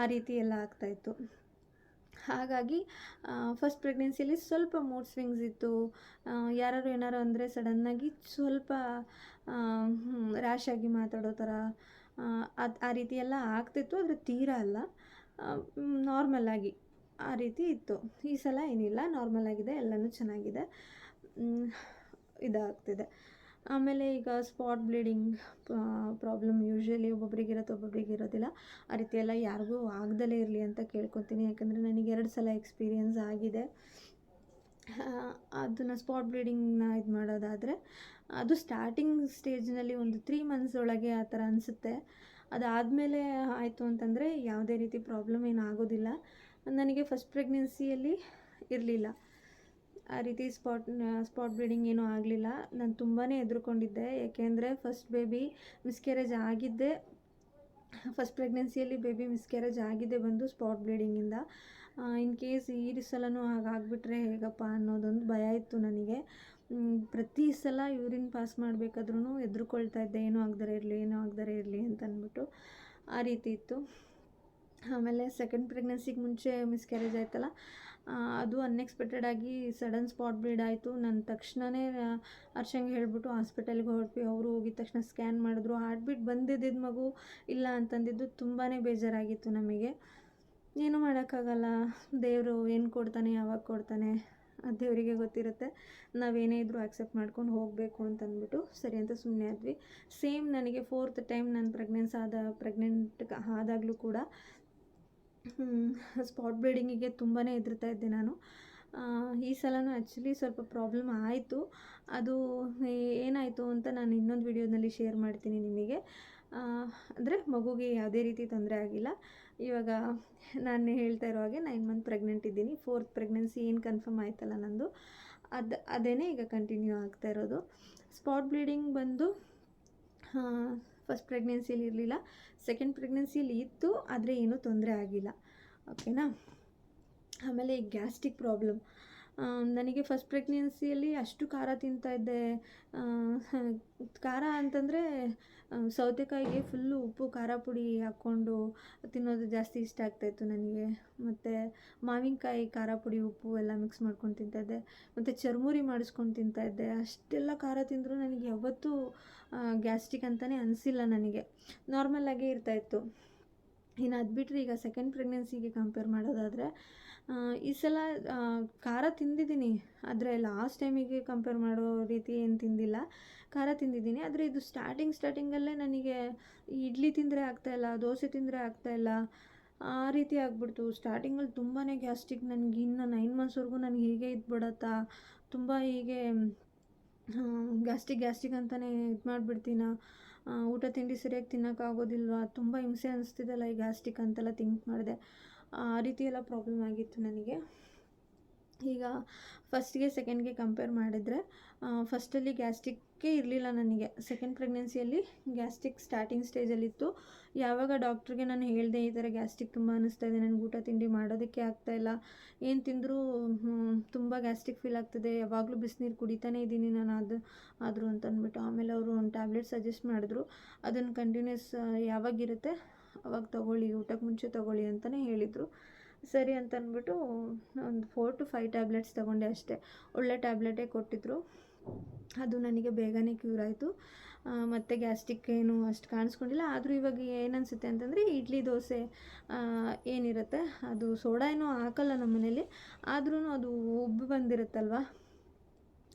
ಆ ರೀತಿ ಎಲ್ಲ ಆಗ್ತಾಯಿತ್ತು ಹಾಗಾಗಿ ಫಸ್ಟ್ ಪ್ರೆಗ್ನೆನ್ಸಿಯಲ್ಲಿ ಸ್ವಲ್ಪ ಮೂಡ್ ಸ್ವಿಂಗ್ಸ್ ಇತ್ತು. ಯಾರು ಏನಾರು ಅಂದರೆ ಸಡನ್ನಾಗಿ ಸ್ವಲ್ಪ ರ್ಯಾಶ್ ಮಾತಾಡೋ ಥರ ಅದು, ಆ ರೀತಿ ಎಲ್ಲ ಆಗ್ತಿತ್ತು, ಆದರೆ ತೀರಾ ಅಲ್ಲ. ನಾರ್ಮಲ್ ಆಗಿ ಆ ರೀತಿ ಇತ್ತು. ಈ ಸಲ ಏನಿಲ್ಲ ನಾರ್ಮಲ್ ಆಗಿದೆ, ಎಲ್ಲನೂ ಚೆನ್ನಾಗಿದೆ. ಇದಾಗ್ತಿದೆ. ಆಮೇಲೆ ಈಗ ಸ್ಪಾಟ್ ಬ್ಲೀಡಿಂಗ್ ಪ್ರಾಬ್ಲಮ್ ಯೂಶ್ವಲಿ ಒಬ್ಬೊಬ್ರಿಗೆ ಇರುತ್ತೆ ಒಬ್ಬೊಬ್ರಿಗೆ ಇರೋದಿಲ್ಲ ಆ ರೀತಿ ಎಲ್ಲ ಯಾರಿಗೂ ಆಗದಲೇ ಇರಲಿ ಅಂತ ಕೇಳ್ಕೊತೀನಿ. ಯಾಕಂದರೆ ನನಗೆ ಎರಡು ಸಲ ಎಕ್ಸ್ಪೀರಿಯನ್ಸ್ ಆಗಿದೆ. ಅದನ್ನು ಸ್ಪಾಟ್ ಬ್ಲೀಡಿಂಗ್ನ ಇದು ಮಾಡೋದಾದರೆ, ಅದು ಸ್ಟಾರ್ಟಿಂಗ್ ಸ್ಟೇಜ್ನಲ್ಲಿ ಒಂದು ತ್ರೀ ಮಂತ್ಸ್ ಒಳಗೆ ಆ ಥರ ಅನಿಸುತ್ತೆ. ಅದಾದಮೇಲೆ ಆಯಿತು ಅಂತಂದರೆ ಯಾವುದೇ ರೀತಿ ಪ್ರಾಬ್ಲಮ್ ಏನು ಆಗೋದಿಲ್ಲ ನನಗೆ ಫಸ್ಟ್ ಪ್ರೆಗ್ನೆನ್ಸಿಯಲ್ಲಿ ಇರಲಿಲ್ಲ. ಆ ರೀತಿ ಸ್ಪಾಟ್ ಸ್ಪಾಟ್ ಬ್ಲೀಡಿಂಗ್ ಏನೂ ಆಗಲಿಲ್ಲ. ನಾನು ತುಂಬಾ ಹೆದರ್ಕೊಂಡಿದ್ದೆ. ಏಕೆಂದರೆ ಫಸ್ಟ್ ಬೇಬಿ ಮಿಸ್ಕ್ಯಾರೇಜ್ ಆಗಿದ್ದೆ. ಫಸ್ಟ್ ಪ್ರೆಗ್ನೆನ್ಸಿಯಲ್ಲಿ ಬೇಬಿ ಮಿಸ್ಕ್ಯಾರೇಜ್ ಆಗಿದೆ ಬಂದು ಸ್ಪಾಟ್ ಬ್ಲೀಡಿಂಗಿಂದ ಇನ್ ಕೇಸ್ ಈ ಸಲನೂ ಹಾಗಾಗ್ಬಿಟ್ರೆ ಹೇಗಪ್ಪ ಅನ್ನೋದೊಂದು ಭಯ ಇತ್ತು ನನಗೆ. ಪ್ರತಿ ಸಲ ಯೂರಿನ್ ಪಾಸ್ ಮಾಡಬೇಕಾದ್ರೂ ಹೆದ್ರುಕೊಳ್ತಾ ಇದ್ದೆ. ಏನೂ ಆಗದರೆ ಇರಲಿ, ಏನೂ ಆಗದರೆ ಇರಲಿ ಅಂತ ಅಂದ್ಬಿಟ್ಟು ಆ ರೀತಿ ಇತ್ತು. ಆಮೇಲೆ ಸೆಕೆಂಡ್ ಪ್ರೆಗ್ನೆನ್ಸಿಗೆ ಮುಂಚೆ ಮಿಸ್ಕ್ಯಾರೇಜ್ ಆಯ್ತಲ್ಲ ಅದು ಅನ್ಎಕ್ಸ್ಪೆಕ್ಟೆಡ್ ಆಗಿ ಸಡನ್ ಸ್ಪಾಟ್ ಬ್ಲೀಡ್ ಆಯಿತು. ನಾನು ತಕ್ಷಣವೇ ಅರ್ಶಂಗೆ ಹೇಳಿಬಿಟ್ಟು ಹಾಸ್ಪಿಟಲ್ಗೆ ಹೊರಟ್ವಿ. ಅವರು ಹೋಗಿದ ತಕ್ಷಣ ಸ್ಕ್ಯಾನ್ ಮಾಡಿದ್ರು. ಹಾರ್ಟ್ ಬೀಟ್ ಬಂದಿದ್ದಿದ್ದು ಮಗು ಇಲ್ಲ ಅಂತಂದಿದ್ದು ತುಂಬಾ ಬೇಜಾರಾಗಿತ್ತು ನಮಗೆ. ಏನೂ ಮಾಡೋಕ್ಕಾಗಲ್ಲ. ದೇವರು ಏನು ಕೊಡ್ತಾನೆ, ಯಾವಾಗ ಕೊಡ್ತಾನೆ ದೇವರಿಗೆ ಗೊತ್ತಿರುತ್ತೆ. ನಾವೇನೇ ಇದ್ದರೂ ಆಕ್ಸೆಪ್ಟ್ ಮಾಡ್ಕೊಂಡು ಹೋಗಬೇಕು ಅಂತ ಅಂದ್ಬಿಟ್ಟು ಸರಿ ಅಂತ ಸುಮ್ಮನೆ ಆದ್ವಿ. ಸೇಮ್ ನನಗೆ ಫೋರ್ತ್ ಟೈಮ್ ನಾನು ಪ್ರೆಗ್ನೆನ್ಸ್ ಆದ ಪ್ರೆಗ್ನೆಂಟ್ ಆದಾಗಲೂ ಕೂಡ ಸ್ಪಾಟ್ ಬ್ಲೀಡಿಂಗಿಗೆ ತುಂಬಾ ಹೆದರ್ತಾ ಇದ್ದೆ ನಾನು. ಈ ಸಲನೂ ಆ್ಯಕ್ಚುಲಿ ಸ್ವಲ್ಪ ಪ್ರಾಬ್ಲಮ್ ಆಯಿತು. ಅದು ಏನಾಯಿತು ಅಂತ ನಾನು ಇನ್ನೊಂದು ವಿಡಿಯೋದಲ್ಲಿ ಶೇರ್ ಮಾಡ್ತೀನಿ ನಿಮಗೆ. ಅಂದರೆ ಮಗುಗೆ ಯಾವುದೇ ರೀತಿ ತೊಂದರೆ ಆಗಿಲ್ಲ. ಇವಾಗ ನಾನು ಹೇಳ್ತಾ ಇರೋ ಹಾಗೆ ನೈನ್ ಮಂತ್ ಪ್ರೆಗ್ನೆಂಟ್ ಇದ್ದೀನಿ. ಫೋರ್ತ್ ಪ್ರೆಗ್ನೆನ್ಸಿ ಏನು ಕನ್ಫರ್ಮ್ ಆಯ್ತಲ್ಲ ನಂದು. ಅದು ಅದೇ ಈಗ ಕಂಟಿನ್ಯೂ ಆಗ್ತಾ ಇರೋದು. ಸ್ಪಾಟ್ ಬ್ಲೀಡಿಂಗ್ ಬಂದು ಫಸ್ಟ್ ಪ್ರೆಗ್ನೆನ್ಸಿಯಲ್ಲಿ ಇರಲಿಲ್ಲ. ಸೆಕೆಂಡ್ ಪ್ರೆಗ್ನೆನ್ಸಿಯಲ್ಲಿ ಇತ್ತು, ಆದರೆ ಏನೂ ತೊಂದರೆ ಆಗಿಲ್ಲ. ಓಕೆನಾ ಆಮೇಲೆ ಈ ಗ್ಯಾಸ್ಟ್ರಿಕ್ ಪ್ರಾಬ್ಲಮ್ ನನಗೆ ಫಸ್ಟ್ ಪ್ರೆಗ್ನೆನ್ಸಿಯಲ್ಲಿ ಅಷ್ಟು ಖಾರ ತಿಂತಾಯಿದ್ದೆ ಖಾರ ಅಂತಂದರೆ ಸೌತೆಕಾಯಿಗೆ ಫುಲ್ಲು ಉಪ್ಪು, ಖಾರ ಪುಡಿ ಹಾಕ್ಕೊಂಡು ತಿನ್ನೋದು ಜಾಸ್ತಿ ಇಷ್ಟ ಆಗ್ತಾಯಿತ್ತು ನನಗೆ. ಮತ್ತು ಮಾವಿನಕಾಯಿ, ಖಾರ ಪುಡಿ, ಉಪ್ಪು ಎಲ್ಲ ಮಿಕ್ಸ್ ಮಾಡ್ಕೊಂಡು ತಿಂತಾಯಿದ್ದೆ ಮತ್ತು ಚರ್ಮುರಿ ಮಾಡಿಸ್ಕೊಂಡು ತಿಂತಾಯಿದ್ದೆ ಅಷ್ಟೆಲ್ಲ ಖಾರ ತಿಂದರೂ ನನಗೆ ಯಾವತ್ತೂ ಗ್ಯಾಸ್ಟ್ರಿಕ್ ಅಂತಲೇ ಅನಿಸಿಲ್ಲ ನನಗೆ. ನಾರ್ಮಲಾಗೇ ಇರ್ತಾಯಿತ್ತು ಇನ್ನು ಅದು ಬಿಟ್ಟರೆ ಈಗ ಸೆಕೆಂಡ್ ಪ್ರೆಗ್ನೆನ್ಸಿಗೆ ಕಂಪೇರ್ ಮಾಡೋದಾದರೆ ಈ ಸಲ ಖಾರ ತಿಂದಿದ್ದೀನಿ. ಆದರೆ ಲಾಸ್ಟ್ ಟೈಮಿಗೆ ಕಂಪೇರ್ ಮಾಡೋ ರೀತಿ ಏನು ತಿಂದಿಲ್ಲ. ಖಾರ ತಿಂದಿದ್ದೀನಿ. ಆದರೆ ಇದು ಸ್ಟಾರ್ಟಿಂಗ್ ಸ್ಟಾರ್ಟಿಂಗಲ್ಲೇ ನನಗೆ ಇಡ್ಲಿ ತಿಂದರೆ ಆಗ್ತಾಯಿಲ್ಲ ದೋಸೆ ತಿಂದರೆ ಆಗ್ತಾಯಿಲ್ಲ ಆ ರೀತಿ ಆಗ್ಬಿಡ್ತು. ಸ್ಟಾರ್ಟಿಂಗಲ್ಲಿ ತುಂಬಾ ಗ್ಯಾಸ್ಟಿಕ್ ನನಗೆ ಇನ್ನು ನೈನ್ ಮಂತ್ಸ್ವರೆಗೂ ನನಗೆ ಹೀಗೆ ಇದ್ಬಿಡತ್ತಾ? ತುಂಬ ಹೀಗೆ ಗ್ಯಾಸ್ಟಿಕ್ ಗ್ಯಾಸ್ಟಿಕ್ ಅಂತಲೇ ಇದು ಮಾಡಿಬಿಡ್ತೀನ? ಊಟ ತಿಂಡಿ ಸರಿಯಾಗಿ ತಿನ್ನೋಕ್ಕಾಗೋದಿಲ್ವಾ ತುಂಬ ಹಿಂಸೆ ಅನಿಸ್ತಿದೆಲ್ಲ ಈ ಗ್ಯಾಸ್ಟಿಕ್ ಅಂತೆಲ್ಲ ಥಿಂಕ್ ಮಾಡಿದೆ. ಆ ರೀತಿ ಎಲ್ಲ ಪ್ರಾಬ್ಲಮ್ ಆಗಿತ್ತು ನನಗೆ. ಈಗ ಫಸ್ಟ್ಗೆ ಸೆಕೆಂಡ್ಗೆ ಕಂಪೇರ್ ಮಾಡಿದರೆ ಫಸ್ಟಲ್ಲಿ ಗ್ಯಾಸ್ಟಿಕ್ಕೇ ಇರಲಿಲ್ಲ ನನಗೆ. ಸೆಕೆಂಡ್ ಪ್ರೆಗ್ನೆನ್ಸಿಯಲ್ಲಿ ಗ್ಯಾಸ್ಟಿಕ್ ಸ್ಟಾರ್ಟಿಂಗ್ ಸ್ಟೇಜಲ್ಲಿತ್ತು ಯಾವಾಗ ಡಾಕ್ಟ್ರಿಗೆ ನಾನು ಹೇಳಿದೆ ಈ ಥರ ಗ್ಯಾಸ್ಟಿಕ್ ತುಂಬ ಅನ್ನಿಸ್ತಾ ಇದೆ, ನನಗೆ ಊಟ ತಿಂಡಿ ಮಾಡೋದಕ್ಕೆ ಆಗ್ತಾಯಿಲ್ಲ ಏನು ತಿಂದರೂ ತುಂಬ ಗ್ಯಾಸ್ಟಿಕ್ ಫೀಲ್ ಆಗ್ತದೆ. ಯಾವಾಗಲೂ ಬಿಸಿನೀರು ಕುಡಿತಾನೇ ಇದ್ದೀನಿ ನಾನು ಅದು, ಆದರೂ ಅಂತ ಅಂದ್ಬಿಟ್ಟು ಆಮೇಲೆ ಅವರು ಒಂದು ಟ್ಯಾಬ್ಲೆಟ್ ಸಜೆಸ್ಟ್ ಮಾಡಿದ್ರು. ಅದನ್ನು ಕಂಟಿನ್ಯೂಸ್ ಯಾವಾಗಿರುತ್ತೆ ಅವಾಗ ತೊಗೊಳ್ಳಿ, ಊಟಕ್ಕೆ ಮುಂಚೆ ತೊಗೊಳ್ಳಿ ಅಂತಲೇ ಹೇಳಿದರು. ಸರಿ ಅಂತ ಅಂದ್ಬಿಟ್ಟು ಒಂದು ಫೋರ್ ಟು ಫೈವ್ ಟ್ಯಾಬ್ಲೆಟ್ಸ್ ತೊಗೊಂಡೆ ಅಷ್ಟೇ. ಒಳ್ಳೆ ಟ್ಯಾಬ್ಲೆಟೇ ಕೊಟ್ಟಿದ್ದರು ಅದು ನನಗೆ ಬೇಗನೆ ಕ್ಯೂರ್ ಆಯಿತು. ಮತ್ತು ಗ್ಯಾಸ್ಟಿಕ್ ಏನು ಅಷ್ಟು ಕಾಣಿಸ್ಕೊಂಡಿಲ್ಲ. ಆದರೂ ಇವಾಗ ಏನನ್ಸುತ್ತೆ ಅಂತಂದರೆ ಇಡ್ಲಿ ದೋಸೆ ಏನಿರುತ್ತೆ, ಅದು ಸೋಡಾ ಏನೂ ಹಾಕಲ್ಲ ನಮ್ಮ ಮನೇಲಿ. ಆದ್ರೂ ಅದು ಉಬ್ಬು ಬಂದಿರುತ್ತಲ್ವ?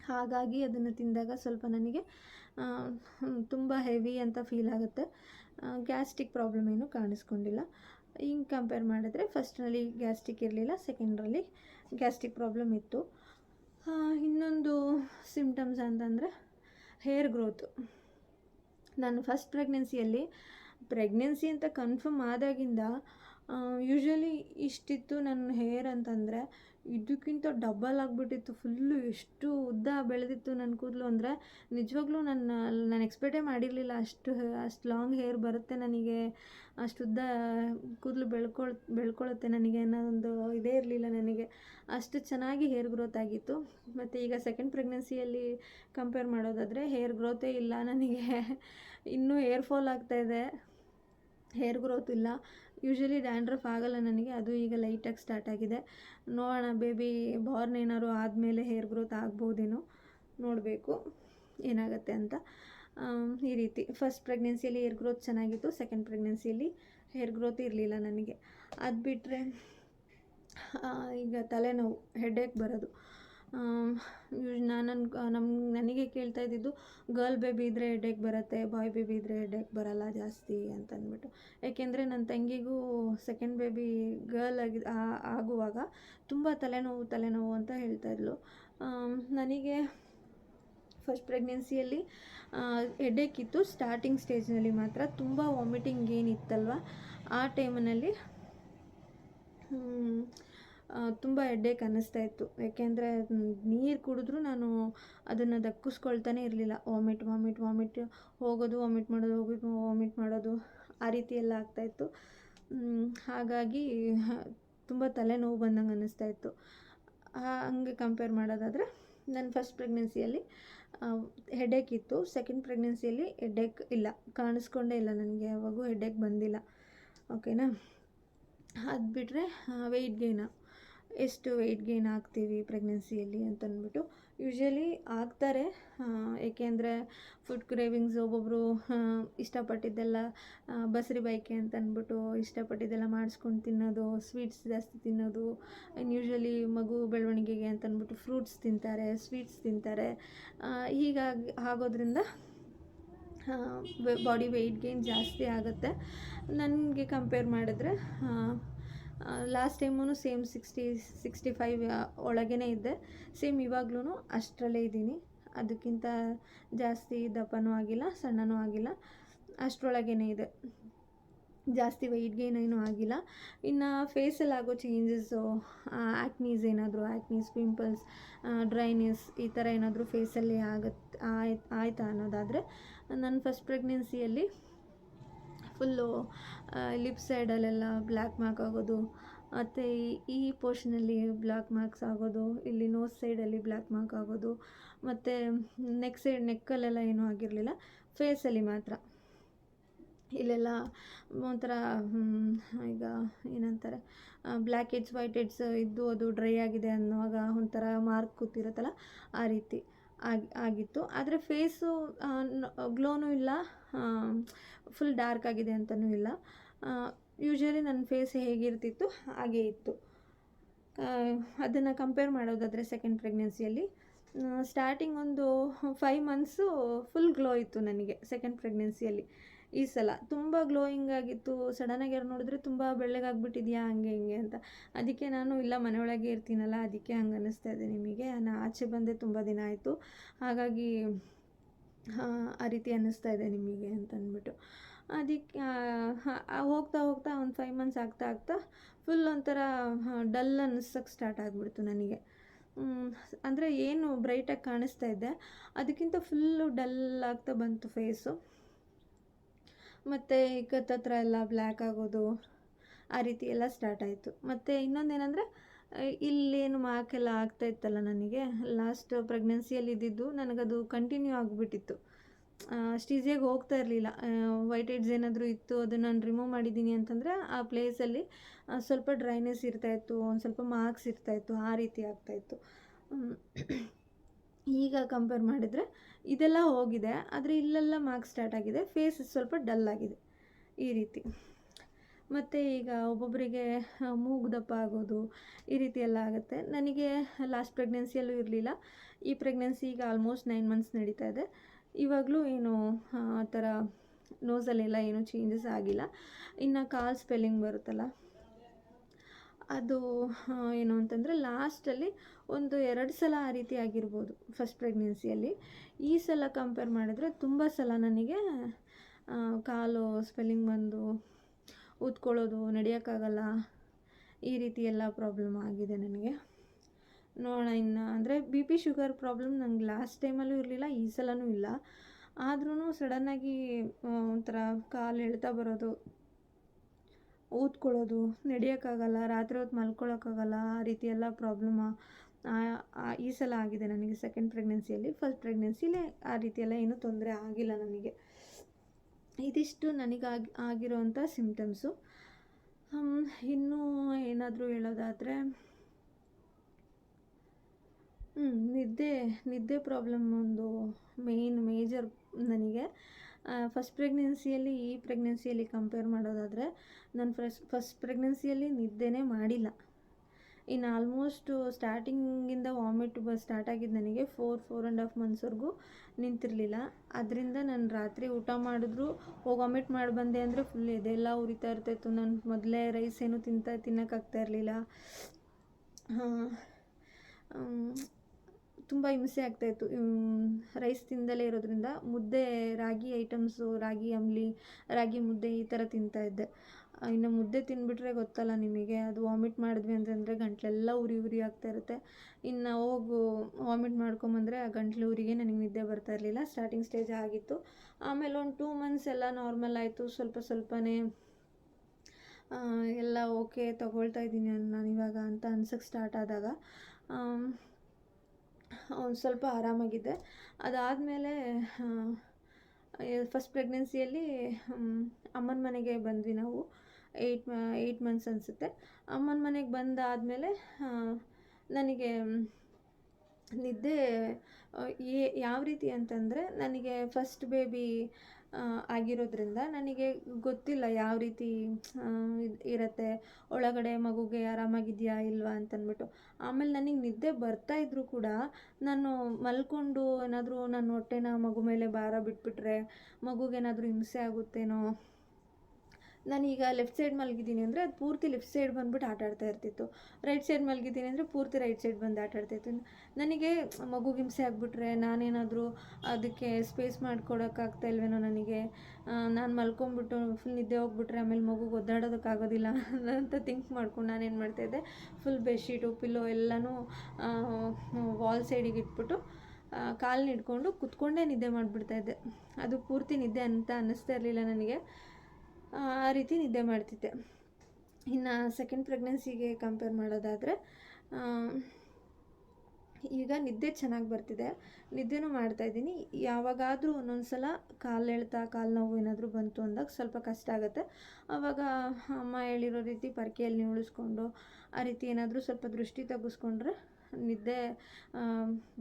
ಹಾಗಾಗಿ ಅದನ್ನು ತಿಂದಾಗ ಸ್ವಲ್ಪ ನನಗೆ ತುಂಬ ಹೆವಿ ಅಂತ ಫೀಲ್ ಆಗುತ್ತೆ. ಗ್ಯಾಸ್ಟ್ರಿಕ್ ಪ್ರಾಬ್ಲಮ್ ಏನು ಕಾಣಿಸ್ಕೊಂಡಿಲ್ಲ. ಹಿಂಗೆ ಕಂಪೇರ್ ಮಾಡಿದ್ರೆ ಫಸ್ಟ್ನಲ್ಲಿ ಗ್ಯಾಸ್ಟಿಕ್ ಇರಲಿಲ್ಲ ಸೆಕೆಂಡ್ರಲ್ಲಿ ಗ್ಯಾಸ್ಟಿಕ್ ಪ್ರಾಬ್ಲಮ್ ಇತ್ತು. ಇನ್ನೊಂದು ಸಿಮ್ಟಮ್ಸ್ ಅಂತಂದರೆ ಹೇರ್ ಗ್ರೋತ್ ನಾನು ಫಸ್ಟ್ ಪ್ರೆಗ್ನೆನ್ಸಿಯಲ್ಲಿ ಪ್ರೆಗ್ನೆನ್ಸಿ ಅಂತ ಕನ್ಫರ್ಮ್ ಆದಾಗಿಂದ ಯೂಶ್ವಲಿ ಇಷ್ಟಿತ್ತು ನನ್ನ ಹೇರ್ ಅಂತಂದರೆ ಇದಕ್ಕಿಂತ ಡಬಲ್ ಆಗಿಬಿಟ್ಟಿತ್ತು. ಫುಲ್ಲು ಎಷ್ಟು ಉದ್ದ ಬೆಳೆದಿತ್ತು ನನ್ನ ಕೂದಲು ಅಂದರೆ, ನಿಜವಾಗ್ಲೂ ನನ್ನ, ನಾನು ಎಕ್ಸ್ಪೆಕ್ಟೇ ಮಾಡಿರಲಿಲ್ಲ ಅಷ್ಟು ಅಷ್ಟು ಲಾಂಗ್ ಹೇರ್ ಬರುತ್ತೆ ನನಗೆ, ಅಷ್ಟು ಉದ್ದ ಕೂದಲು ಬೆಳ್ಕೊಳ್ ಬೆಳ್ಕೊಳ್ಳುತ್ತೆ ನನಗೆ ಅನ್ನೋ ಒಂದು ಇದೇ ಇರಲಿಲ್ಲ ನನಗೆ. ಅಷ್ಟು ಚೆನ್ನಾಗಿ ಹೇರ್ ಗ್ರೋತ್ ಆಗಿತ್ತು. ಮತ್ತು ಈಗ ಸೆಕೆಂಡ್ ಪ್ರೆಗ್ನೆನ್ಸಿಯಲ್ಲಿ ಕಂಪೇರ್ ಮಾಡೋದಾದರೆ ಹೇರ್ ಗ್ರೋತೇ ಇಲ್ಲ ನನಗೆ. ಇನ್ನೂ ಹೇರ್ ಫಾಲ್ ಆಗ್ತಾಯಿದೆ ಹೇರ್ ಗ್ರೋತ್ ಇಲ್ಲ. ಯೂಶ್ವಲಿ ಡ್ಯಾಂಡ್ರಫ್ ಆಗಲ್ಲ ನನಗೆ. ಅದು ಈಗ ಲೈಟಾಗಿ ಸ್ಟಾರ್ಟ್ ಆಗಿದೆ. ನೋಡೋಣ ಬೇಬಿ ಬಾರ್ನ್ ಏನಾದ್ರು ಆದಮೇಲೆ ಹೇರ್ ಗ್ರೋತ್ ಆಗ್ಬೋದೇನೋ ನೋಡಬೇಕು ಏನಾಗುತ್ತೆ ಅಂತ. ಈ ರೀತಿ. ಫಸ್ಟ್ ಪ್ರೆಗ್ನೆನ್ಸಿಯಲ್ಲಿ ಹೇರ್ ಗ್ರೋತ್ ಚೆನ್ನಾಗಿತ್ತು ಸೆಕೆಂಡ್ ಪ್ರೆಗ್ನೆನ್ಸಿಯಲ್ಲಿ ಹೇರ್ ಗ್ರೋತ್ ಇರಲಿಲ್ಲ ನನಗೆ. ಅದು ಬಿಟ್ಟರೆ ಈಗ ತಲೆನೋವು ಹೆಡೇಕ್ ಬರೋದು. ನಾನು ನಮ್ಮ ನನಗೆ ಕೇಳ್ತಾ ಇದ್ದಿದ್ದು ಗರ್ಲ್ ಬೇಬಿ ಇದ್ದರೆ ಹೆಡೇಕ್ ಬರುತ್ತೆ ಬಾಯ್ ಬೇಬಿ ಇದ್ದರೆ ಹೆಡೇಕ್ ಬರಲ್ಲ ಜಾಸ್ತಿ ಅಂತ ಅಂದ್ಬಿಟ್ಟು. ಏಕೆಂದರೆ ನನ್ನ ತಂಗಿಗೂ ಸೆಕೆಂಡ್ ಬೇಬಿ ಗರ್ಲ್ ಆಗಿ ಆಗುವಾಗ ತುಂಬ ತಲೆನೋವು ತಲೆನೋವು ಅಂತ ಹೇಳ್ತಾ ಇದ್ಲು. ನನಗೆ ಫಸ್ಟ್ ಪ್ರೆಗ್ನೆನ್ಸಿಯಲ್ಲಿ ಹೆಡೇಕ್ ಇತ್ತು. ಸ್ಟಾರ್ಟಿಂಗ್ ಸ್ಟೇಜ್ನಲ್ಲಿ ಮಾತ್ರ ತುಂಬ ವಾಮಿಟಿಂಗ್ ಏನಿತ್ತಲ್ವ ಆ ಟೈಮ್ನಲ್ಲಿ ತುಂಬ ಹೆಡ್ಡೇಕ್ ಅನ್ನಿಸ್ತಾ ಇತ್ತು. ಯಾಕೆಂದರೆ ನೀರು ಕುಡಿದ್ರೂ ನಾನು ಅದನ್ನು ದಕ್ಕಿಸ್ಕೊಳ್ತಾನೆ ಇರಲಿಲ್ಲ. ವಾಮಿಟ್ ವಾಮಿಟ್ ವಾಮಿಟ್, ಹೋಗೋದು, ವಾಮಿಟ್ ಮಾಡೋದು, ಹೋಗೋದು, ವಾಮಿಟ್ ಮಾಡೋದು ಆ ರೀತಿ ಎಲ್ಲ ಆಗ್ತಾಯಿತ್ತು ಹಾಗಾಗಿ ತುಂಬ ತಲೆನೋವು ಬಂದಂಗೆ ಅನ್ನಿಸ್ತಾ ಇತ್ತು. ಹಂಗೆ ಕಂಪೇರ್ ಮಾಡೋದಾದರೆ ನನ್ನ ಫಸ್ಟ್ ಪ್ರೆಗ್ನೆನ್ಸಿಯಲ್ಲಿ ಹೆಡೇಕ್ ಇತ್ತು. ಸೆಕೆಂಡ್ ಪ್ರೆಗ್ನೆನ್ಸಿಯಲ್ಲಿ ಹೆಡೇಕ್ ಇಲ್ಲ. ಕಾಣಿಸ್ಕೊಂಡೇ ಇಲ್ಲ ನನಗೆ. ಯಾವಾಗೂ ಹೆಡೇಕ್ ಬಂದಿಲ್ಲ. ಓಕೆನಾ ಅದು ಬಿಟ್ಟರೆ ವೆಯ್ಟ್ ಗೇನ ಎಷ್ಟು ವೆಯ್ಟ್ ಗೇನ್ ಆಗ್ತೀವಿ ಪ್ರೆಗ್ನೆನ್ಸಿಯಲ್ಲಿ ಅಂತ ಅಂದ್ಬಿಟ್ಟು ಯೂಶ್ವಲಿ ಆಗ್ತಾರೆ. ಏಕೆಂದರೆ ಫುಡ್ ಕ್ರೇವಿಂಗ್ಸ್ ಒಬ್ಬೊಬ್ಬರು ಇಷ್ಟಪಟ್ಟಿದ್ದೆಲ್ಲ ಬಸರಿ ಬೈಕೆ ಅಂತ ಅಂದ್ಬಿಟ್ಟು ಇಷ್ಟಪಟ್ಟಿದ್ದೆಲ್ಲ ಮಾಡಿಸ್ಕೊಂಡು ತಿನ್ನೋದು ಸ್ವೀಟ್ಸ್ ಜಾಸ್ತಿ ತಿನ್ನೋದು ಆ್ಯಂಡ್ ಯೂಶ್ವಲಿ ಮಗು ಬೆಳವಣಿಗೆಗೆ ಅಂತ ಅಂದ್ಬಿಟ್ಟು ಫ್ರೂಟ್ಸ್ ತಿಂತಾರೆ ಸ್ವೀಟ್ಸ್ ತಿಂತಾರೆ. ಹೀಗಾಗಿ, ಆಗೋದ್ರಿಂದ ಬಾಡಿ ವೆಯ್ಟ್ ಗೇನ್ ಜಾಸ್ತಿ ಆಗುತ್ತೆ. ನನಗೆ ಕಂಪೇರ್ ಮಾಡಿದ್ರೆ last time same sixty sixty five ಒಳಗೇ ಇದ್ದೆ. ಸೇಮ್ ಇವಾಗ್ಲೂ ಅಷ್ಟರಲ್ಲೇ ಇದ್ದೀನಿ. ಅದಕ್ಕಿಂತ ಜಾಸ್ತಿ ದಪ್ಪನೂ ಆಗಿಲ್ಲ, ಸಣ್ಣನೂ ಆಗಿಲ್ಲ. ಅಷ್ಟರೊಳಗೇ ಇದೆ. ಜಾಸ್ತಿ ವೆಯ್ಟ್ ಗೇನ್ ಏನೂ ಆಗಿಲ್ಲ. ಇನ್ನು ಫೇಸಲ್ಲಿ ಆಗೋ ಚೇಂಜಸ್ಸು ಆ್ಯಕ್ನೀಸ್ ಏನಾದರೂ ಆ್ಯಕ್ನೀಸ್ ಪಿಂಪಲ್ಸ್ ಡ್ರೈನೆಸ್ ಈ ಥರ ಏನಾದರೂ ಫೇಸಲ್ಲಿ ಆಗತ್ತೆ ಆಯ್ತು ಆಯಿತಾ ಅನ್ನೋದಾದರೆ ನನ್ನ ಫಸ್ಟ್ ಪ್ರೆಗ್ನೆನ್ಸಿಯಲ್ಲಿ ಫುಲ್ಲು ಲಿಪ್ ಸೈಡಲ್ಲೆಲ್ಲ ಬ್ಲ್ಯಾಕ್ ಮಾರ್ಕ್ ಆಗೋದು, ಮತ್ತು ಈ ಪೋರ್ಷನಲ್ಲಿ ಬ್ಲ್ಯಾಕ್ ಮಾರ್ಕ್ಸ್ ಆಗೋದು, ಇಲ್ಲಿ ನೋಸ್ ಸೈಡಲ್ಲಿ ಬ್ಲ್ಯಾಕ್ ಮಾರ್ಕ್ ಆಗೋದು, ಮತ್ತು ನೆಕ್ ಸೈಡ್ ನೆಕ್ಕಲ್ಲೆಲ್ಲ ಏನೂ ಆಗಿರಲಿಲ್ಲ ಫೇಸಲ್ಲಿ ಮಾತ್ರ. ಇಲ್ಲೆಲ್ಲ ಒಂಥರ ಈಗ ಏನಂತಾರೆ ಬ್ಲ್ಯಾಕ್ ಹೆಡ್ಸ್ ವೈಟ್ ಹೆಡ್ಸ್ ಇದ್ದು ಅದು ಡ್ರೈ ಆಗಿದೆ ಅನ್ನುವಾಗ ಒಂಥರ ಮಾರ್ಕ್ ಕೂತಿರುತ್ತಲ್ಲ, ಆ ರೀತಿ. ಆಗಿ, ಆಗಿತ್ತು. ಆದರೆ ಫೇಸು ಗ್ಲೋನೂ ಇಲ್ಲ. ಫುಲ್ ಡಾರ್ಕ್ ಆಗಿದೆ ಅಂತಲೂ ಇಲ್ಲ. ಯೂಶ್ವಲಿ ನನ್ನ ಫೇಸ್ ಹೇಗಿರ್ತಿತ್ತು, ಹಾಗೇ ಇತ್ತು. ಅದನ್ನು ಕಂಪೇರ್ ಮಾಡೋದಾದರೆ ಸೆಕೆಂಡ್ ಪ್ರೆಗ್ನೆನ್ಸಿಯಲ್ಲಿ ಸ್ಟಾರ್ಟಿಂಗ್ ಒಂದು ಫೈವ್ ಮಂತ್ಸು ಫುಲ್ ಗ್ಲೋ ಇತ್ತು ನನಗೆ ಸೆಕೆಂಡ್ ಪ್ರೆಗ್ನೆನ್ಸಿಯಲ್ಲಿ ಈ ಸಲ ತುಂಬ ಗ್ಲೋಯಿಂಗ್ ಆಗಿತ್ತು. ಸಡನ್ನಾಗಿ ಯಾರು ನೋಡಿದ್ರೆ ತುಂಬ ಬೆಳ್ಳಗಾಗ್ಬಿಟ್ಟಿದೆಯಾ ಹಂಗೆ ಹಿಂಗೆ ಅಂತ. ಅದಕ್ಕೆ ನಾನು ಇಲ್ಲ ಮನೆಯೊಳಗೆ ಇರ್ತೀನಲ್ಲ ಅದಕ್ಕೆ ಹಂಗೆ ಅನ್ನಿಸ್ತಾ ಇದೆ ನಿಮಗೆ. ನಾನು ಆಚೆ ಬಂದೆ ತುಂಬ ದಿನ ಆಯಿತು. ಹಾಗಾಗಿ ಆ, ರೀತಿ ಅನ್ನಿಸ್ತಾ ಇದೆ ನಿಮಗೆ ಅಂತ ಅಂದ್ಬಿಟ್ಟು. ಅದಕ್ಕೆ ಹೋಗ್ತಾ ಹೋಗ್ತಾ ಒಂದು ಫೈವ್ ಮಂತ್ಸ್ ಆಗ್ತಾ ಆಗ್ತಾ ಫುಲ್ ಒಂಥರ ಡಲ್ ಅನ್ನಿಸೋಕ್ಕೆ ಸ್ಟಾರ್ಟ್ ಆಗಿಬಿಡ್ತು ನನಗೆ. ಅಂದರೆ ಏನು ಬ್ರೈಟಾಗಿ ಕಾಣಿಸ್ತಾ ಇದ್ದೆ ಅದಕ್ಕಿಂತ ಫುಲ್ಲು ಡಲ್ ಆಗ್ತಾ ಬಂತು ಫೇಸು ಮತ್ತು ಹತ್ರ ಎಲ್ಲ ಬ್ಲ್ಯಾಕ್ ಆಗೋದು, ಆ ರೀತಿ ಎಲ್ಲ ಸ್ಟಾರ್ಟ್ ಆಯಿತು. ಮತ್ತು ಇನ್ನೊಂದೇನಂದರೆ ಇಲ್ಲೇನು ಮಾರ್ಕೆಲ್ಲ ಆಗ್ತಾ ಇತ್ತಲ್ಲ ನನಗೆ. ಲಾಸ್ಟ್ ಪ್ರೆಗ್ನೆನ್ಸಿಯಲ್ಲಿ ಇದ್ದಿದ್ದು ನನಗದು ಕಂಟಿನ್ಯೂ ಆಗಿಬಿಟ್ಟಿತ್ತು. ಅಷ್ಟು ಹೋಗ್ತಾ ಇರಲಿಲ್ಲ. ವೈಟ್ ಹೆಡ್ಸ್ ಏನಾದರೂ ಇತ್ತು, ಅದನ್ನು ನಾನು ರಿಮೂವ್ ಮಾಡಿದ್ದೀನಿ ಅಂತಂದರೆ, ಆ ಪ್ಲೇಸಲ್ಲಿ ಸ್ವಲ್ಪ ಡ್ರೈನೆಸ್ ಇರ್ತಾಯಿತ್ತು ಒಂದು ಸ್ವಲ್ಪ ಮಾರ್ಕ್ಸ್ ಇರ್ತಾಯಿತ್ತು ಆ ರೀತಿ ಆಗ್ತಾಯಿತ್ತು ಈಗ ಕಂಪೇರ್ ಮಾಡಿದರೆ ಇದೆಲ್ಲ ಹೋಗಿದೆ, ಆದರೆ ಇಲ್ಲೆಲ್ಲ ಮಾರ್ಕ್ಸ್ ಸ್ಟಾರ್ಟ್ ಆಗಿದೆ ಫೇಸ್ ಸ್ವಲ್ಪ ಡಲ್ ಆಗಿದೆ ಈ ರೀತಿ. ಮತ್ತು ಈಗ ಒಬ್ಬೊಬ್ಬರಿಗೆ ಮೂಗು ದಪ್ಪ ಆಗೋದು ಈ ರೀತಿ ಎಲ್ಲ ಆಗುತ್ತೆ. ನನಗೆ ಲಾಸ್ಟ್ ಪ್ರೆಗ್ನೆನ್ಸಿಯಲ್ಲೂ ಇರಲಿಲ್ಲ. ಈ ಪ್ರೆಗ್ನೆನ್ಸಿ ಈಗ ಆಲ್ಮೋಸ್ಟ್ ನೈನ್ ಮಂತ್ಸ್ ನಡೀತಾ ಇದೆ. ಇವಾಗಲೂ ಏನು, ಆ ಥರ ನೋಸಲ್ಲೆಲ್ಲ ಏನೂ ಚೇಂಜಸ್ ಆಗಿಲ್ಲ. ಇನ್ನು ಕಾಲ್ ಸ್ಪೆಲ್ಲಿಂಗ್ ಬರುತ್ತಲ್ಲ. ಅದು ಏನು ಅಂತಂದರೆ ಲಾಸ್ಟಲ್ಲಿ ಒಂದು ಎರಡು ಸಲ ಆ ರೀತಿ ಆಗಿರ್ಬೋದು ಫಸ್ಟ್ ಪ್ರೆಗ್ನೆನ್ಸಿಯಲ್ಲಿ ಈ ಸಲ ಕಂಪೇರ್ ಮಾಡಿದ್ರೆ ತುಂಬ ಸಲ ನನಗೆ ಕಾಲು ಸ್ಪೆಲ್ಲಿಂಗ್ ಬಂದು ಊದ್ಕೊಳ್ಳೋದು ನಡೆಯೋಕ್ಕಾಗಲ್ಲ, ಈ ರೀತಿ ಎಲ್ಲ ಪ್ರಾಬ್ಲಮ್ ಆಗಿದೆ ನನಗೆ. ನೋಡೋಣ ಇನ್ನು, ಅಂದರೆ ಬಿ ಪಿ ಶುಗರ್ ಪ್ರಾಬ್ಲಮ್ ನಂಗೆ ಲಾಸ್ಟ್ ಟೈಮಲ್ಲೂ ಇರಲಿಲ್ಲ, ಈ ಸಲವೂ ಇಲ್ಲ. ಆದ್ರೂ ಸಡನ್ನಾಗಿ ಒಂಥರ ಕಾಲು ಎಳ್ತಾ ಬರೋದು ಊದ್ಕೊಳ್ಳೋದು ನಡೆಯೋಕ್ಕಾಗಲ್ಲ, ರಾತ್ರಿ ಹೊತ್ತು ಮಲ್ಕೊಳ್ಳೋಕ್ಕಾಗಲ್ಲ ಆ ರೀತಿ ಎಲ್ಲ ಪ್ರಾಬ್ಲಮ್ ಈ ಸಲ ಆಗಿದೆ ನನಗೆ ಸೆಕೆಂಡ್ ಪ್ರೆಗ್ನೆನ್ಸಿಯಲ್ಲಿ ಫಸ್ಟ್ ಪ್ರೆಗ್ನೆನ್ಸಿಲೇ ಆ ರೀತಿ ಎಲ್ಲ ಏನೂ ತೊಂದರೆ ಆಗಿಲ್ಲ ನನಗೆ. ಇದಿಷ್ಟು ನನಗಾಗಿ ಆಗಿರೋವಂಥ ಸಿಮ್ಟಮ್ಸು ಇನ್ನೂ ಏನಾದರೂ ಹೇಳೋದಾದರೆ ನಿದ್ದೆ ನಿದ್ದೆ ಪ್ರಾಬ್ಲಮ್ ಒಂದು ಮೇಯ್ನ್ ಮೇಜರ್ ನನಗೆ. ಫಸ್ಟ್ ಪ್ರೆಗ್ನೆನ್ಸಿಯಲ್ಲಿ ಈ ಪ್ರೆಗ್ನೆನ್ಸಿಯಲ್ಲಿ ಕಂಪೇರ್ ಮಾಡೋದಾದರೆ ನಾನು ಫಸ್ಟ್ ಫಸ್ಟ್ ಪ್ರೆಗ್ನೆನ್ಸಿಯಲ್ಲಿ ನಿದ್ದೆನೇ ಮಾಡಿಲ್ಲ. ಇನ್ನು ಆಲ್ಮೋಸ್ಟು ಸ್ಟಾರ್ಟಿಂಗಿಂದ ವಾಮಿಟ್ ಬ ಸ್ಟಾರ್ಟ್ ಆಗಿದ್ದು ನನಗೆ ಫೋರ್ ಫೋರ್ ಆ್ಯಂಡ್ ಹಾಫ್ ಮಂತ್ಸ್ವರೆಗೂ ನಿಂತಿರಲಿಲ್ಲ. ಅದರಿಂದ ನಾನು ರಾತ್ರಿ ಊಟ ಮಾಡಿದ್ರು ಹೋಗಿ ವಾಮಿಟ್ ಮಾಡಿ ಬಂದೆ ಅಂದರೆ ಫುಲ್ ಎದೆಲ್ಲ ಉರಿತಾ ಇರ್ತಾಯಿತ್ತು ನಾನು ಮೊದಲೇ ರೈಸ್ ಏನು ತಿಂತ ತಿನ್ನೋಕ್ಕಾಗ್ತಾ ಇರಲಿಲ್ಲ. ತುಂಬ ಹಿಂಸೆ ಆಗ್ತಾಯಿತ್ತು ರೈಸ್ ತಿಂದಲೇ ಇರೋದ್ರಿಂದ ಮುದ್ದೆ, ರಾಗಿ ಐಟಮ್ಸು ರಾಗಿ ಅಂಬ್ಲಿ, ರಾಗಿ ಮುದ್ದೆ ಈ ಥರ ತಿಂತಾಯಿದ್ದೆ ಇನ್ನು ಮುದ್ದೆ ತಿಂದುಬಿಟ್ರೆ ಗೊತ್ತಲ್ಲ ನಿಮಗೆ, ಅದು ವಾಮಿಟ್ ಮಾಡಿದ್ವಿ ಅಂತಂದರೆ ಗಂಟ್ಲೆಲ್ಲ ಉರಿ ಉರಿ ಆಗ್ತಾ ಇರುತ್ತೆ. ಇನ್ನು ಹೋಗು ವಾಮಿಟ್ ಮಾಡ್ಕೊಂಬಂದರೆ ಆ ಗಂಟ್ಲು ಉರಿಗೆ ನನಗೆ ನಿದ್ದೆ ಬರ್ತಾ ಇರಲಿಲ್ಲ ಸ್ಟಾರ್ಟಿಂಗ್ ಸ್ಟೇಜ್ ಆಗಿತ್ತು. ಆಮೇಲೆ ಒಂದು ಟೂ ಮಂತ್ಸ್ ಎಲ್ಲ ನಾರ್ಮಲ್ ಆಯಿತು, ಸ್ವಲ್ಪ ಸ್ವಲ್ಪನೇ ಎಲ್ಲ ಓಕೆ ತಗೊಳ್ತಾ ಇದ್ದೀನಿ ನಾನು ಇವಾಗ ಅಂತ ಅನ್ಸಕ್ಕೆ ಸ್ಟಾರ್ಟ್ ಆದಾಗ. ಒಂದು ಸ್ವಲ್ಪ ಆರಾಮಾಗಿದ್ದೆ ಅದಾದಮೇಲೆ ಫಸ್ಟ್ ಪ್ರೆಗ್ನೆನ್ಸಿಯಲ್ಲಿ ಅಮ್ಮನ ಮನೆಗೆ ಬಂದ್ವಿ ನಾವು. ಏಯ್ಟ್ ಏಯ್ಟ್ ಮಂತ್ಸ್ ಅನಿಸುತ್ತೆ. ಅಮ್ಮನ ಮನೆಗೆ ಬಂದಾದಮೇಲೆ ನನಗೆ ನಿದ್ದೆ ಏ- ಯಾವ ರೀತಿ ಅಂತಂದರೆ ನನಗೆ ಫಸ್ಟ್ ಬೇಬಿ ಆಗಿರೋದ್ರಿಂದ ನನಗೆ ಗೊತ್ತಿಲ್ಲ ಯಾವ ರೀತಿ ಇರುತ್ತೆ. ಒಳಗಡೆ ಮಗುಗೆ ಆರಾಮಾಗಿದೆಯಾ ಇಲ್ವಾ ಅಂತಂದ್ಬಿಟ್ಟು ಆಮೇಲೆ ನನಗೆ ನಿದ್ದೆ ಬರ್ತಾ ಇದ್ದರೂ ಕೂಡ ನಾನು ಮಲ್ಕೊಂಡು ಏನಾದರೂ ನನ್ನ ಹೊಟ್ಟೆನ ಮಗು ಮೇಲೆ ಭಾರ ಬಿಟ್ಬಿಟ್ರೆ ಮಗುಗೇನಾದರೂ ಹಿಂಸೆ ಆಗುತ್ತೇನೋ ನಾನೀಗ ಲೆಫ್ಟ್ ಸೈಡ್ ಮಲಗಿದ್ದೀನಿ ಅಂದರೆ ಅದು ಪೂರ್ತಿ ಲೆಫ್ಟ್ ಸೈಡ್ ಬಂದ್ಬಿಟ್ಟು ಆಟ ಆಡ್ತಾ ಇರ್ತಿತ್ತು. ರೈಟ್ ಸೈಡ್ ಮಲಗಿದ್ದೀನಿ ಅಂದರೆ ಪೂರ್ತಿ ರೈಟ್ ಸೈಡ್ ಬಂದು ಆಟ ಆಡ್ತಾಯಿತ್ತು ನನಗೆ ಮಗು ಹಿಂಸೆ ಆಗಿಬಿಟ್ರೆ ನಾನೇನಾದರೂ ಅದಕ್ಕೆ ಸ್ಪೇಸ್ ಮಾಡ್ಕೊಡೋಕ್ಕಾಗ್ತಾ ಇಲ್ವೇನೋ ನನಗೆ? ನಾನು ಮಲ್ಕೊಂಬಿಟ್ಟು ಫುಲ್ ನಿದ್ದೆ ಹೋಗ್ಬಿಟ್ರೆ ಆಮೇಲೆ ಮಗುಗೆ ಒದ್ದಾಡೋದಕ್ಕಾಗೋದಿಲ್ಲ ಅಂತ ಥಿಂಕ್ ಮಾಡ್ಕೊಂಡು ನಾನೇನು ಮಾಡ್ತಾಯಿದ್ದೆ ಫುಲ್ ಬೆಡ್ಶೀಟು ಪಿಲ್ಲೋ ಎಲ್ಲನೂ ವಾಲ್ ಸೈಡಿಗೆ ಇಟ್ಬಿಟ್ಟು ಕಾಲ್ನಿಡ್ಕೊಂಡು ಕುತ್ಕೊಂಡೇ ನಿದ್ದೆ ಮಾಡಿಬಿಡ್ತಾಯಿದ್ದೆ ಅದು ಪೂರ್ತಿ ನಿದ್ದೆ ಅಂತ ಅನ್ನಿಸ್ತಾ ಇರಲಿಲ್ಲ ನನಗೆ. ಆ ರೀತಿ ನಿದ್ದೆ ಮಾಡ್ತಿದ್ದೆ. ಇನ್ನು ಸೆಕೆಂಡ್ ಪ್ರೆಗ್ನೆನ್ಸಿಗೆ ಕಂಪೇರ್ ಮಾಡೋದಾದರೆ ಈಗ ನಿದ್ದೆ ಚೆನ್ನಾಗಿ ಬರ್ತಿದೆ. ನಿದ್ದೆನೂ ಮಾಡ್ತಾಯಿದ್ದೀನಿ ಯಾವಾಗಾದರೂ ಒಂದೊಂದು ಸಲ ಕಾಲು ಎಳ್ತಾ ಕಾಲು ನೋವು ಏನಾದರೂ ಬಂತು ಅಂದಾಗ ಸ್ವಲ್ಪ ಕಷ್ಟ ಆಗುತ್ತೆ. ಆವಾಗ ಅಮ್ಮ ಹೇಳಿರೋ ರೀತಿ ಪರ್ಕೆಯಲ್ಲಿ ಉಳಿಸ್ಕೊಂಡು ಆ ರೀತಿ ಏನಾದರೂ ಸ್ವಲ್ಪ ದೃಷ್ಟಿ ತೆಗೆಸ್ಕೊಂಡ್ರೆ ನಿದ್ದೆ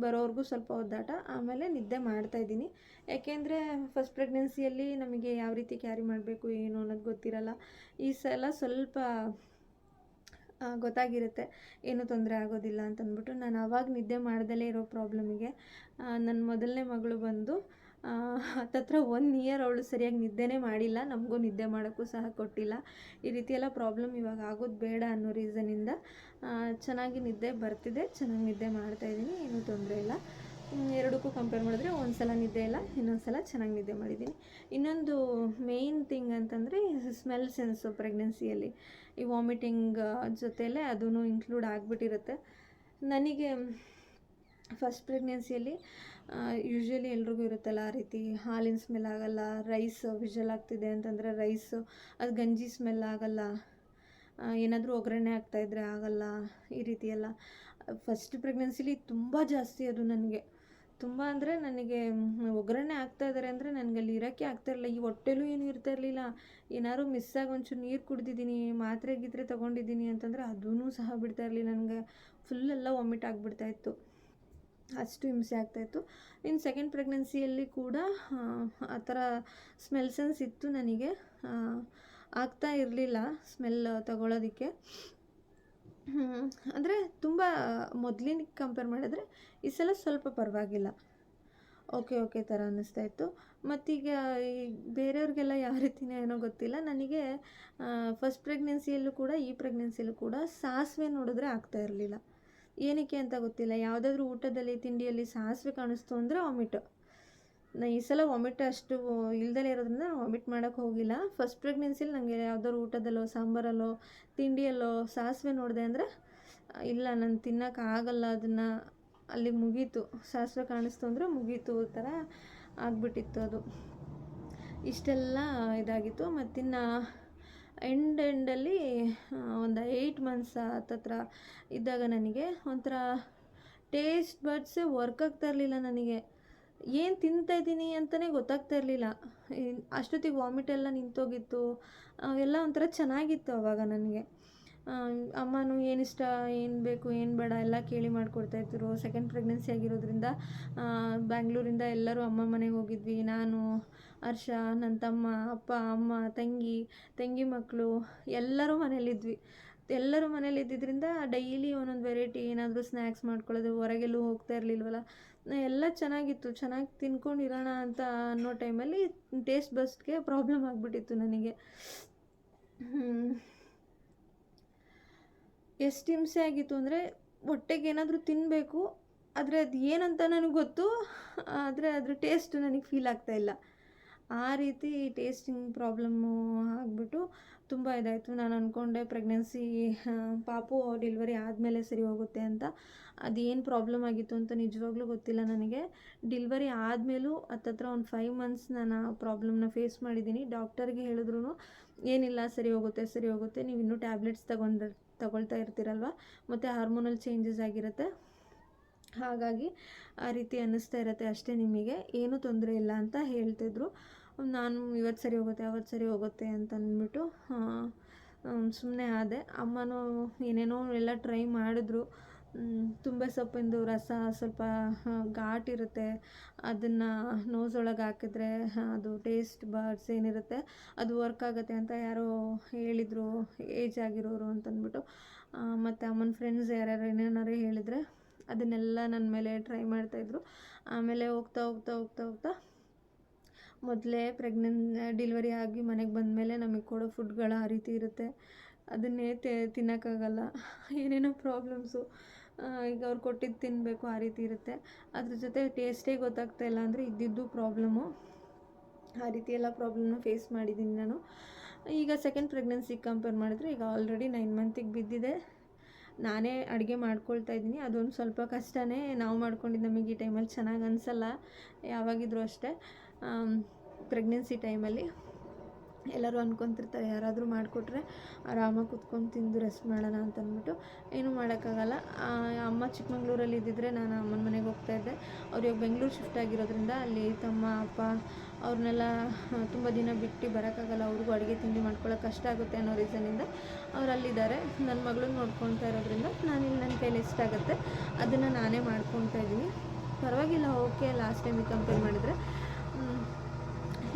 ಬರೋವರೆಗೂ ಸ್ವಲ್ಪ ಒದ್ದಾಟ, ಆಮೇಲೆ ನಿದ್ದೆ ಮಾಡ್ತಾಯಿದ್ದೀನಿ ಯಾಕೆಂದರೆ ಫಸ್ಟ್ ಪ್ರೆಗ್ನೆನ್ಸಿಯಲ್ಲಿ ನಮಗೆ ಯಾವ ರೀತಿ ಕ್ಯಾರಿ ಮಾಡಬೇಕು, ಏನು ಅನ್ನೋದು ಗೊತ್ತಿರಲ್ಲ. ಈ ಸಲ ಸ್ವಲ್ಪ ಗೊತ್ತಾಗಿರುತ್ತೆ, ಏನೂ ತೊಂದರೆ ಆಗೋದಿಲ್ಲ ಅಂತಂದ್ಬಿಟ್ಟು. ನಾನು ಆವಾಗ ನಿದ್ದೆ ಮಾಡ್ದಲೇ ಇರೋ ಪ್ರಾಬ್ಲಮಿಗೆ ನನ್ನ ಮೊದಲನೇ ಮಗಳು ಬಂದು ಹತ್ತತ್ರ ಒನ್ ಇಯರ್ ಅವಳು ಸರಿಯಾಗಿ ನಿದ್ದೆನೇ ಮಾಡಿಲ್ಲ, ನಮಗೂ ನಿದ್ದೆ ಮಾಡೋಕ್ಕೂ ಸಹ ಕೊಟ್ಟಿಲ್ಲ. ಈ ರೀತಿ ಎಲ್ಲ ಪ್ರಾಬ್ಲಮ್ ಇವಾಗ ಆಗೋದು ಬೇಡ ಅನ್ನೋ ರೀಸನಿಂದ ಚೆನ್ನಾಗಿ ನಿದ್ದೆ ಬರ್ತಿದೆ, ಚೆನ್ನಾಗಿ ನಿದ್ದೆ ಮಾಡ್ತಾಯಿದ್ದೀನಿ ಏನೂ ತೊಂದರೆ ಇಲ್ಲ. ಎರಡಕ್ಕೂ ಕಂಪೇರ್ ಮಾಡಿದ್ರೆ ಒಂದು ಸಲ ನಿದ್ದೆ ಇಲ್ಲ ಇನ್ನೊಂದು ಸಲ ಚೆನ್ನಾಗಿ ನಿದ್ದೆ ಮಾಡಿದ್ದೀನಿ. ಇನ್ನೊಂದು ಮೇಯ್ನ್ ಥಿಂಗ್ ಅಂತಂದರೆ ಸ್ಮೆಲ್ ಸೆನ್ಸು ಪ್ರೆಗ್ನೆನ್ಸಿಯಲ್ಲಿ ಈ ವಾಮಿಟಿಂಗ್ ಜೊತೆಯಲ್ಲೇ ಅದೂ ಇನ್ಕ್ಲೂಡ್ ಆಗಿಬಿಟ್ಟಿರುತ್ತೆ. ನನಗೆ ಫಸ್ಟ್ ಪ್ರೆಗ್ನೆನ್ಸಿಯಲ್ಲಿ ಯೂಶ್ವಲಿ ಎಲ್ರಿಗೂ ಇರುತ್ತಲ್ಲ ಆ ರೀತಿ ಹಾಲಿನ ಸ್ಮೆಲ್ ಆಗಲ್ಲ ರೈಸ್ ವಿಷಲ್ ಆಗ್ತಿದೆ ಅಂತಂದರೆ ರೈಸು ಅದು ಗಂಜಿ ಸ್ಮೆಲ್ ಆಗಲ್ಲ ಏನಾದರೂ ಒಗ್ಗರಣೆ ಆಗ್ತಾಯಿದ್ರೆ ಆಗಲ್ಲ, ಈ ರೀತಿ ಎಲ್ಲ. ಫಸ್ಟ್ ಪ್ರೆಗ್ನೆನ್ಸಿಲಿ ತುಂಬ ಜಾಸ್ತಿ ಅದು ನನಗೆ. ತುಂಬ ಅಂದರೆ ನನಗೆ ಒಗ್ಗರಣೆ ಆಗ್ತಾ ಇದ್ದಾರೆ ಅಂದರೆ ನನಗೆ ಅಲ್ಲಿ ಇರೋಕ್ಕೆ ಆಗ್ತಾ ಇರಲಿಲ್ಲ. ಈ ಹೊಟ್ಟೆಲೂ ಏನು ಇರ್ತಾ ಇರಲಿಲ್ಲ. ಏನಾದ್ರು ಮಿಸ್ಸಾಗಿ ಒಂಚೂರು ನೀರು ಕುಡ್ದಿದ್ದೀನಿ, ಮಾತ್ರೆ ಗೀತ್ರೆ ತೊಗೊಂಡಿದ್ದೀನಿ ಅಂತಂದರೆ ಅದೂ ಸಹ ಬಿಡ್ತಾ ಇರಲಿಲ್ಲ. ನನಗೆ ಫುಲ್ಲೆಲ್ಲ ವಾಮಿಟ್ ಆಗಿಬಿಡ್ತಾ ಇತ್ತು. ಅಷ್ಟು ಹಿಂಸೆ ಆಗ್ತಾಯಿತ್ತು ಇನ್ನು ಸೆಕೆಂಡ್ ಪ್ರೆಗ್ನೆನ್ಸಿಯಲ್ಲಿ ಕೂಡ ಆ, ಥರ ಸ್ಮೆಲ್ ಸೆನ್ಸ್ ಇತ್ತು ನನಗೆ. ಆಗ್ತಾ ಇರಲಿಲ್ಲ ಸ್ಮೆಲ್ ತಗೊಳ್ಳೋದಕ್ಕೆ ಅಂದರೆ ತುಂಬ ಮೊದಲಿನ ಕಂಪೇರ್ ಮಾಡಿದ್ರೆ ಈ ಸಲ ಸ್ವಲ್ಪ ಪರವಾಗಿಲ್ಲ. ಓಕೆ ಓಕೆ ಥರ ಅನ್ನಿಸ್ತಾ ಇತ್ತು. ಮತ್ತೀಗ ಈ ಬೇರೆಯವ್ರಿಗೆಲ್ಲ ಯಾವ ರೀತಿನೇ ಏನೋ ಗೊತ್ತಿಲ್ಲ. ನನಗೆ ಫಸ್ಟ್ ಪ್ರೆಗ್ನೆನ್ಸಿಯಲ್ಲೂ ಕೂಡ ಈ ಪ್ರೆಗ್ನೆನ್ಸಿಯಲ್ಲೂ ಕೂಡ ಸಾಸಿವೆ ನೋಡಿದ್ರೆ ಆಗ್ತಾ ಇರಲಿಲ್ಲ. ಏನಕ್ಕೆ ಅಂತ ಗೊತ್ತಿಲ್ಲ. ಯಾವುದಾದ್ರೂ ಊಟದಲ್ಲಿ, ತಿಂಡಿಯಲ್ಲಿ ಸಾಸಿವೆ ಕಾಣಿಸ್ತು ಅಂದರೆ ವಾಮಿಟ್ ನಾ ಈ ಸಲ ವಾಮಿಟ್ ಅಷ್ಟು ಇಲ್ದಲೇ ಇರೋದ್ರಿಂದ ವಾಮಿಟ್ ಮಾಡೋಕ್ಕೆ ಹೋಗಿಲ್ಲ. ಫಸ್ಟ್ ಪ್ರೆಗ್ನೆನ್ಸಿಲಿ ನನಗೆ ಯಾವುದಾದ್ರು ಊಟದಲ್ಲೋ, ಸಾಂಬಾರಲ್ಲೋ, ತಿಂಡಿಯಲ್ಲೋ ಸಾಸಿವೆ ನೋಡಿದೆ ಅಂದರೆ, ಇಲ್ಲ, ನಾನು ತಿನ್ನೋಕೆ ಆಗಲ್ಲ ಅದನ್ನು. ಅಲ್ಲಿ ಮುಗೀತು. ಸಾಸಿವೆ ಕಾಣಿಸ್ತು ಅಂದರೆ ಮುಗೀತು ಥರ ಆಗಿಬಿಟ್ಟಿತ್ತು ಅದು. ಇಷ್ಟೆಲ್ಲ ಇದಾಗಿತ್ತು. ಮತ್ತಿನ್ನು ಎಂಡ್ ಎಂಡಲ್ಲಿ ಒಂದು ಏಯ್ಟ್ ಮಂತ್ಸ್ ಹತ್ತತ್ರ ಇದ್ದಾಗ ನನಗೆ ಒಂಥರ ಟೇಸ್ಟ್ ಬಡ್ಸೇ ವರ್ಕ್ ಆಗ್ತಾ ಇರಲಿಲ್ಲ ನನಗೆ. ಏನು ತಿಂತಾ ಇದ್ದೀನಿ ಅಂತಲೇ ಗೊತ್ತಾಗ್ತಾ ಇರಲಿಲ್ಲ. ಅಷ್ಟೊತ್ತಿಗೆ ವಾಮಿಟ್ ಎಲ್ಲ ನಿಂತೋಗಿತ್ತು. ಎಲ್ಲ ಒಂಥರ ಚೆನ್ನಾಗಿತ್ತು ಅವಾಗ ನನಗೆ. ಅಮ್ಮನೂ ಏನು ಇಷ್ಟ, ಏನು ಬೇಕು, ಏನು ಬೇಡ ಎಲ್ಲ ಕೇಳಿ ಮಾಡಿಕೊಡ್ತಾಯಿದ್ರು ಸೆಕೆಂಡ್ ಪ್ರೆಗ್ನೆನ್ಸಿ ಆಗಿರೋದ್ರಿಂದ ಬ್ಯಾಂಗ್ಳೂರಿಂದ ಎಲ್ಲರೂ ಅಮ್ಮ ಮನೆಗೆ ಹೋಗಿದ್ವಿ. ನಾನು, ಹರ್ಷ ನನ್ನ ತಮ್ಮ ಅಪ್ಪ, ಅಮ್ಮ, ತಂಗಿ ತಂಗಿ ಮಕ್ಕಳು ಎಲ್ಲರೂ ಮನೇಲಿದ್ವಿ ಎಲ್ಲರೂ ಮನೇಲಿ ಇದ್ದಿದ್ದರಿಂದ ಡೈಲಿ ಒಂದೊಂದು ವೆರೈಟಿ ಏನಾದರೂ ಸ್ನ್ಯಾಕ್ಸ್ ಮಾಡ್ಕೊಳ್ಳೋದು, ಹೊರಗೆಲ್ಲೂ ಹೋಗ್ತಾ ಇರಲಿಲ್ವಲ್ಲ? ಎಲ್ಲ ಚೆನ್ನಾಗಿತ್ತು. ಚೆನ್ನಾಗಿ ತಿನ್ಕೊಂಡಿರೋಣ ಅಂತ ಅನ್ನೋ ಟೈಮಲ್ಲಿ ಟೇಸ್ಟ್ ಬಸ್ಟ್ಗೆ ಪ್ರಾಬ್ಲಮ್ ಆಗಿಬಿಟ್ಟಿತ್ತು ನನಗೆ. ಎಷ್ಟು ಹಿಂಸೆ ಆಗಿತ್ತು ಅಂದರೆ ಹೊಟ್ಟೆಗೆ ಏನಾದರೂ ತಿನ್ನಬೇಕು ಆದರೆ ಅದು ಏನಂತ ನನಗೆ ಗೊತ್ತು, ಆದರೆ ಅದ್ರ ಟೇಸ್ಟ್ ನನಗೆ ಫೀಲ್ ಆಗ್ತಾ ಇಲ್ಲ. ಆ ರೀತಿ ಟೇಸ್ಟಿಂಗ್ ಪ್ರಾಬ್ಲಮ್ಮು ಆಗಿಬಿಟ್ಟು ತುಂಬ ಇದಾಯಿತು. ನಾನು ಅಂದ್ಕೊಂಡೆ ಪ್ರೆಗ್ನೆನ್ಸಿ ಪಾಪು ಡೆಲಿವರಿ ಆದಮೇಲೆ ಸರಿ ಹೋಗುತ್ತೆ ಅಂತ. ಅದೇನು ಪ್ರಾಬ್ಲಮ್ ಆಗಿತ್ತು ಅಂತ ನಿಜವಾಗ್ಲೂ ಗೊತ್ತಿಲ್ಲ ನನಗೆ. ಡಿಲ್ವರಿ ಆದಮೇಲೂ ಹತ್ತತ್ರ ಒಂದು ಫೈವ್ ಮಂತ್ಸ್ ನಾನು ಆ ಪ್ರಾಬ್ಲಮ್ನ ಫೇಸ್ ಮಾಡಿದ್ದೀನಿ. ಡಾಕ್ಟರ್ಗೆ ಹೇಳಿದ್ರು ಏನಿಲ್ಲ, ಸರಿ ಹೋಗುತ್ತೆ ಸರಿ ಹೋಗುತ್ತೆ, ನೀವು ಇನ್ನೂ ಟ್ಯಾಬ್ಲೆಟ್ಸ್ ತಗೊಂಡು, ತಗೊಳ್ತಾ ಇರ್ತೀರಲ್ವ? ಮತ್ತು ಹಾರ್ಮೋನಲ್ ಚೇಂಜಸ್ ಆಗಿರುತ್ತೆ. ಹಾಗಾಗಿ ಆ ರೀತಿ ಅನ್ನಿಸ್ತಾ ಇರುತ್ತೆ ಅಷ್ಟೇ ನಿಮಗೆ. ಏನೂ ತೊಂದರೆ ಇಲ್ಲ ಅಂತ ಹೇಳ್ತಿದ್ರು. ನಾನು ಇವತ್ತು ಸರಿ ಹೋಗುತ್ತೆ, ಅವತ್ತು ಸರಿ ಹೋಗುತ್ತೆ ಅಂತ ಅಂದ್ಬಿಟ್ಟು ಸುಮ್ಮನೆ ಆದೆ. ಅಮ್ಮನೂ ಏನೇನೋ ಎಲ್ಲ ಟ್ರೈ ಮಾಡಿದ್ರು. ತುಂಬೆ ಸೊಪ್ಪಿಂದು ರಸ ಸ್ವಲ್ಪ ಘಾಟಿರುತ್ತೆ ಅದನ್ನು ನೋಸೊಳಗೆ ಹಾಕಿದ್ರೆ ಅದು ಟೇಸ್ಟ್ ಬರ್ಡ್ಸ್ ಏನಿರುತ್ತೆ, ಅದು ವರ್ಕ್ ಆಗುತ್ತೆ ಅಂತ ಯಾರೋ ಹೇಳಿದರು ಏಜ್ ಆಗಿರೋರು ಅಂತಂದ್ಬಿಟ್ಟು ಮತ್ತು ಅಮ್ಮನ ಫ್ರೆಂಡ್ಸ್ ಯಾರ್ಯಾರು ಏನೇನಾರು ಹೇಳಿದರೆ, ಅದನ್ನೆಲ್ಲ ನನ್ನ ಮೇಲೆ ಟ್ರೈ ಮಾಡ್ತಾಯಿದ್ರು ಆಮೇಲೆ ಹೋಗ್ತಾ ಹೋಗ್ತಾ ಹೋಗ್ತಾ ಹೋಗ್ತಾ ಮೊದಲೇ ಪ್ರೆಗ್ನೆನ್ ಡೆಲಿವರಿ ಆಗಿ ಮನೆಗೆ ಬಂದಮೇಲೆ ನಮಗೆ ಕೊಡೋ ಫುಡ್ಗಳ ಆ ರೀತಿ ಇರುತ್ತೆ. ಅದನ್ನೇ ತಿನ್ನೋಕ್ಕಾಗಲ್ಲ. ಏನೇನೋ ಪ್ರಾಬ್ಲಮ್ಸು ಈಗ ಅವ್ರು ಕೊಟ್ಟಿದ್ದು ತಿನ್ನಬೇಕು ಆ ರೀತಿ ಇರುತ್ತೆ. ಅದ್ರ ಜೊತೆ ಟೇಸ್ಟೇ ಗೊತ್ತಾಗ್ತಾ ಇಲ್ಲ ಅಂದರೆ ಇದ್ದಿದ್ದು ಪ್ರಾಬ್ಲಮ್ಮು ಆ ರೀತಿ ಎಲ್ಲ ಪ್ರಾಬ್ಲಮ್ನ ಫೇಸ್ ಮಾಡಿದ್ದೀನಿ ನಾನು. ಈಗ ಸೆಕೆಂಡ್ ಪ್ರೆಗ್ನೆನ್ಸಿಗೆ ಕಂಪೇರ್ ಮಾಡಿದ್ರೆ ಈಗ ಆಲ್ರೆಡಿ ನೈನ್ ಮಂತಿಗೆ ಬಿದ್ದಿದೆ. ನಾನೇ ಅಡುಗೆ ಮಾಡ್ಕೊಳ್ತಾ ಇದ್ದೀನಿ. ಅದೊಂದು ಸ್ವಲ್ಪ ಕಷ್ಟನೇ. ನಾವು ಮಾಡ್ಕೊಂಡಿದ್ದು ನಮಗೆ ಈ ಟೈಮಲ್ಲಿ ಚೆನ್ನಾಗಿ ಅನಿಸಲ್ಲ. ಯಾವಾಗಿದ್ರೂ ಅಷ್ಟೇ. ಪ್ರೆಗ್ನೆನ್ಸಿ ಟೈಮಲ್ಲಿ ಎಲ್ಲರೂ ಅನ್ಕೊತಿರ್ತಾರೆ, ಯಾರಾದರೂ ಮಾಡಿಕೊಟ್ರೆ ಆರಾಮಾಗಿ ಕುತ್ಕೊಂಡು ತಿಂದು ರೆಸ್ಟ್ ಮಾಡೋಣ ಅಂತ ಅಂದ್ಬಿಟ್ಟು ಏನೂ ಮಾಡೋಕ್ಕಾಗಲ್ಲ. ಅಮ್ಮ ಚಿಕ್ಕಮಂಗ್ಳೂರಲ್ಲಿ ಇದ್ದಿದ್ರೆ ನಾನು ಅಮ್ಮನ ಮನೆಗೆ ಹೋಗ್ತಾಯಿದ್ದೆ ಅವ್ರು ಇವಾಗ ಬೆಂಗಳೂರು ಶಿಫ್ಟ್ ಆಗಿರೋದ್ರಿಂದ ಅಲ್ಲಿ ತಮ್ಮ, ಅಪ್ಪ ಅವ್ರನ್ನೆಲ್ಲ ತುಂಬ ದಿನ ಬಿಟ್ಟು ಬರೋಕ್ಕಾಗಲ್ಲ. ಅವ್ರಿಗೂ ಅಡುಗೆ ತಿಂಡಿ ಮಾಡ್ಕೊಳ್ಳೋಕೆ ಕಷ್ಟ ಆಗುತ್ತೆ ಅನ್ನೋ ರೀಸನಿಂದ ಅವ್ರು ಅಲ್ಲಿದ್ದಾರೆ. ನನ್ನ ಮಗಳು ನೋಡ್ಕೊತಾ ಇರೋದ್ರಿಂದ ನಾನಿಲ್ಲಿ ನನ್ನ ಕೈಲಿ ಎಷ್ಟಾಗುತ್ತೆ ಅದನ್ನು ನಾನೇ ಮಾಡ್ಕೊತಾ ಇದ್ದೀನಿ. ಪರವಾಗಿಲ್ಲ, ಓಕೆ ಲಾಸ್ಟ್ ಟೈಮಿಗೆ ಕಂಪೇರ್ ಮಾಡಿದರೆ.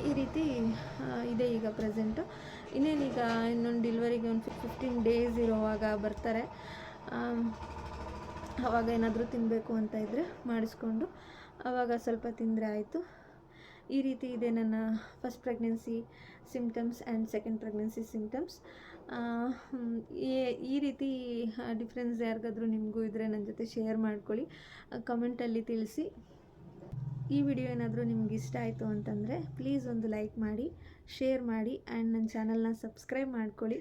ಈ ರೀತಿ ಇದೆ ಈಗ ಪ್ರೆಸೆಂಟು ಇನ್ನೇನೀಗ ಇನ್ನೊಂದು ಡಿಲ್ವರಿಗೆ ಒಂದು ಫಿಫ್ಟೀನ್ ಡೇಸ್ ಇರೋವಾಗ ಬರ್ತಾರೆ. ಅವಾಗ ಏನಾದರೂ ತಿನ್ನಬೇಕು ಅಂತ ಇದ್ದರೆ ಮಾಡಿಸ್ಕೊಂಡು ಆವಾಗ ಸ್ವಲ್ಪ ತಿಂದರೆ ಆಯಿತು. ಈ ರೀತಿ ಇದೆ ನನ್ನ first pregnancy symptoms and second pregnancy symptoms ಈ ರೀತಿ ಡಿಫ್ರೆನ್ಸ್ ಯಾರಿಗಾದರೂ ನಿಮಗೂ ಇದ್ದರೆ ನನ್ನ ಜೊತೆ ಶೇರ್ ಮಾಡ್ಕೊಳ್ಳಿ. ಕಮೆಂಟಲ್ಲಿ ತಿಳಿಸಿ. ಈ ವಿಡಿಯೋ ಏನಾದರೂ ನಿಮ್ಗೆ ಇಷ್ಟ ಆಯಿತು ಅಂತಂದರೆ ಪ್ಲೀಸ್ ಒಂದು ಲೈಕ್ ಮಾಡಿ ಶೇರ್ ಮಾಡಿ ಆ್ಯಂಡ್ ನನ್ನ ಚಾನಲ್ನ ಸಬ್ಸ್ಕ್ರೈಬ್ ಮಾಡ್ಕೊಳ್ಳಿ.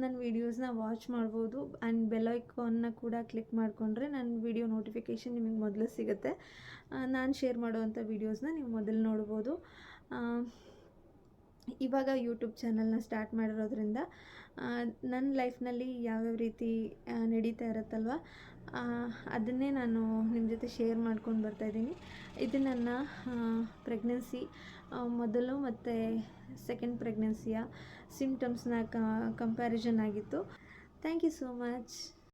ನನ್ನ ವೀಡಿಯೋಸ್ನ ವಾಚ್ ಮಾಡ್ಬೋದು ಆ್ಯಂಡ್ ಬೆಲ್ ಐಕಾನ್ನ ಕೂಡ ಕ್ಲಿಕ್ ಮಾಡಿಕೊಂಡ್ರೆ ನನ್ನ ವಿಡಿಯೋ ನೋಟಿಫಿಕೇಷನ್ ನಿಮಗೆ ಮೊದಲು ಸಿಗುತ್ತೆ. ನಾನು ಶೇರ್ ಮಾಡುವಂಥ ವೀಡಿಯೋಸ್ನ ನೀವು ಮೊದಲು ನೋಡ್ಬೋದು. ಇವಾಗ ಯೂಟ್ಯೂಬ್ ಚಾನಲ್ನ ಸ್ಟಾರ್ಟ್ ಮಾಡಿರೋದ್ರಿಂದ ನನ್ನ ಲೈಫ್ನಲ್ಲಿ ಯಾವ್ಯಾವ ರೀತಿ ನಡೀತಾ ಇರುತ್ತಲ್ವ ಅದನ್ನೇ ನಾನು ನಿಮ್ಮ ಜೊತೆ ಶೇರ್ ಮಾಡ್ಕೊಂಡು ಬರ್ತಾ ಇದ್ದೀನಿ. ಇದು ನನ್ನ ಪ್ರೆಗ್ನೆನ್ಸಿ ಮೊದಲು ಮತ್ತು ಸೆಕೆಂಡ್ ಪ್ರೆಗ್ನೆನ್ಸಿಯ ಸಿಮ್ಟಮ್ಸ್ನ ಕಂಪ್ಯಾರಿಸನ್ ಆಗಿತ್ತು. Thank you so much